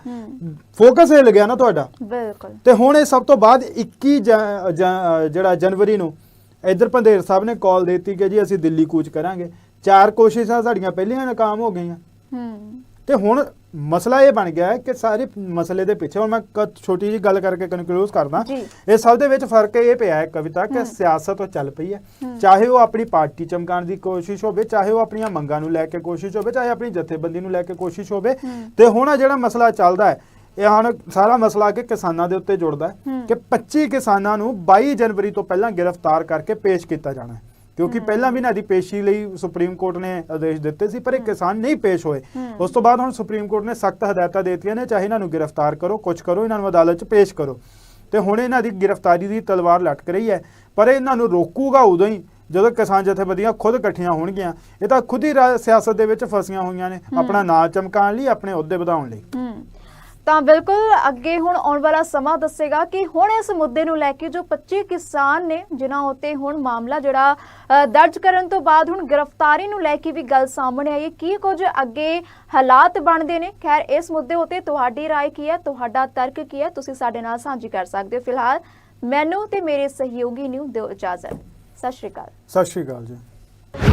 Speaker 2: ਫੋਕਸ ਹਿੱਲ ਗਿਆ ਨਾ ਤੁਹਾਡਾ।
Speaker 1: ਬਿਲਕੁਲ।
Speaker 2: ਤੇ ਹੁਣ ਇਹ ਸਭ ਤੋਂ ਬਾਅਦ 21 ਜ- ਜ- ਜਿਹੜਾ ਜਨਵਰੀ ਨੂੰ ਇਧਰ ਪੰਧੇਰ ਸਾਹਿਬ ਨੇ ਕਾਲ ਦਿੱਤੀ ਕਿ ਜੀ ਅਸੀਂ ਦਿੱਲੀ ਕੂਚ ਕਰਾਂਗੇ। ਚਾਰ ਕੋਸ਼ਿਸ਼ਾਂ ਸਾਡੀਆਂ ਪਹਿਲੀਆਂ ਨਾਕਾਮ ਹੋ ਗਈਆਂ।
Speaker 1: ਹੂੰ।
Speaker 2: ਤੇ ਹੁਣ ਮਸਲਾ ਇਹ ਬਣ ਗਿਆ ਹੈ ਕਿ ਸਾਰੇ ਮਸਲੇ ਦੇ ਪਿੱਛੇ ਹੁਣ ਮੈਂ ਛੋਟੀ ਜੀ ਗੱਲ ਕਰਕੇ ਕਨਕਲੂਡ ਕਰਦਾ। ਇਹ ਸਭ ਦੇ ਵਿੱਚ ਫ਼ਰਕ ਇਹ ਪਿਆ ਹੈ ਕਵਿਤਾ ਕਿ। ਸਿਆਸਤ ਉਹ ਚੱਲ ਪਈ ਹੈ। ਚਾਹੇ ਉਹ ਆਪਣੀ ਪਾਰਟੀ ਚਮਕਾਉਣ ਦੀ ਕੋਸ਼ਿਸ਼ ਹੋਵੇ ਚਾਹੇ ਉਹ ਆਪਣੀਆਂ ਮੰਗਾਂ ਨੂੰ ਲੈ ਕੇ ਕੋਸ਼ਿਸ਼ ਹੋਵੇ ਚਾਹੇ ਆਪਣੀ ਜਥੇਬੰਦੀ ਨੂੰ ਲੈ ਕੇ ਕੋਸ਼ਿਸ਼ ਹੋਵੇ। ਤੇ ਹੁਣ ਆਹ ਜਿਹੜਾ ਮਸਲਾ ਚੱਲਦਾ ਹੈ ਇਹ ਹੁਣ ਸਾਰਾ ਮਸਲਾ ਕਿ ਕਿਸਾਨਾਂ ਦੇ ਉੱਤੇ ਜੁੜਦਾ ਹੂੰ। ਕਿ 25 ਕਿਸਾਨਾਂ ਨੂੰ 22 ਜਨਵਰੀ ਤੋਂ ਪਹਿਲਾਂ ਗ੍ਰਿਫਤਾਰ ਕਰਕੇ ਪੇਸ਼ ਕੀਤਾ ਜਾਣਾ ਹੈ ਕਿਉਂਕਿ। ਪਹਿਲਾਂ ਵੀ ਇਹਨਾਂ ਦੀ ਪੇਸ਼ੀ ਲਈ ਸੁਪਰੀਮ ਕੋਰਟ ਨੇ ਆਦੇਸ਼ ਦਿੱਤੇ ਸੀ ਪਰ ਇਹ ਕਿਸਾਨ ਨਹੀਂ ਪੇਸ਼ ਹੋਏ। ਉਸ ਤੋਂ ਬਾਅਦ ਹੁਣ ਸੁਪਰੀਮ ਕੋਰਟ ਨੇ ਸਖਤ ਹਦਾਇਤਾਂ ਦਿੱਤੀਆਂ ਨੇ ਚਾਹੇ ਇਹਨਾਂ ਨੂੰ ਗ੍ਰਿਫਤਾਰ ਕਰੋ ਕੁਝ ਕਰੋ ਇਹਨਾਂ ਨੂੰ ਅਦਾਲਤ 'ਚ ਪੇਸ਼ ਕਰੋ। ਤੇ ਹੁਣ ਇਹਨਾਂ ਦੀ ਗ੍ਰਿਫਤਾਰੀ ਦੀ ਤਲਵਾਰ ਲਟਕ ਰਹੀ ਹੈ। ਪਰ ਇਹ ਇਹਨਾਂ ਨੂੰ ਰੋਕੂਗਾ ਉਦੋਂ ਹੀ ਜਦੋਂ ਕਿਸਾਨ ਜਥੇਬੰਦੀਆਂ ਖੁਦ ਇਕੱਠੀਆਂ ਹੋਣਗੀਆਂ। ਇਹ ਤਾਂ ਖੁਦ ਹੀ ਸਿਆਸਤ ਦੇ ਵਿੱਚ ਫਸੀਆਂ ਹੋਈਆਂ ਨੇ। ਆਪਣਾ ਨਾਂ ਚਮਕਾਉਣ ਲਈ ਆਪਣੇ ਅਹੁਦੇ ਵਧਾਉਣ ਲਈ।
Speaker 1: ਤਾਂ ਬਿਲਕੁਲ ਅੱਗੇ ਹੁਣ ਆਉਣ ਵਾਲਾ ਸਮਾਂ ਦੱਸੇਗਾ ਕਿ ਹੁਣ ਇਸ ਮੁੱਦੇ ਨੂੰ ਲੈ ਕੇ ਜੋ 25 ਕਿਸਾਨ ਨੇ ਜਿਨ੍ਹਾਂ ਉੱਤੇ ਹੁਣ ਮਾਮਲਾ ਜਿਹੜਾ ਅ, ਦਰਜ ਕਰਨ ਤੋਂ ਬਾਅਦ ਹੁਣ ਗ੍ਰਿਫਤਾਰੀ ਨੂੰ ਲੈ ਕੇ ਵੀ ਗੱਲ ਸਾਹਮਣੇ ਆਈ ਹੈ ਕੀ ਕੁਝ ਅੱਗੇ ਹਾਲਾਤ ਬਣਦੇ ਨੇ ਖੈਰ ਇਸ ਮੁੱਦੇ ਉੱਤੇ ਤੁਹਾਡੀ رائے ਕੀ ਹੈ ਤੁਹਾਡਾ ਤਰਕ ਕੀ ਹੈ ਤੁਸੀਂ ਸਾਡੇ ਨਾਲ ਸਾਂਝੀ ਕਰ ਸਕਦੇ ਹੋ ਫਿਲਹਾਲ ਮੈਨੂੰ ਤੇ ਮੇਰੇ ਸਹਿਯੋਗੀ ਨੂੰ ਦਿਓ ਇਜਾਜ਼ਤ ਸਤਿ ਸ਼੍ਰੀ ਅਕਾਲ
Speaker 2: ਸਤਿ ਸ਼੍ਰੀ ਅਕਾਲ ਜੀ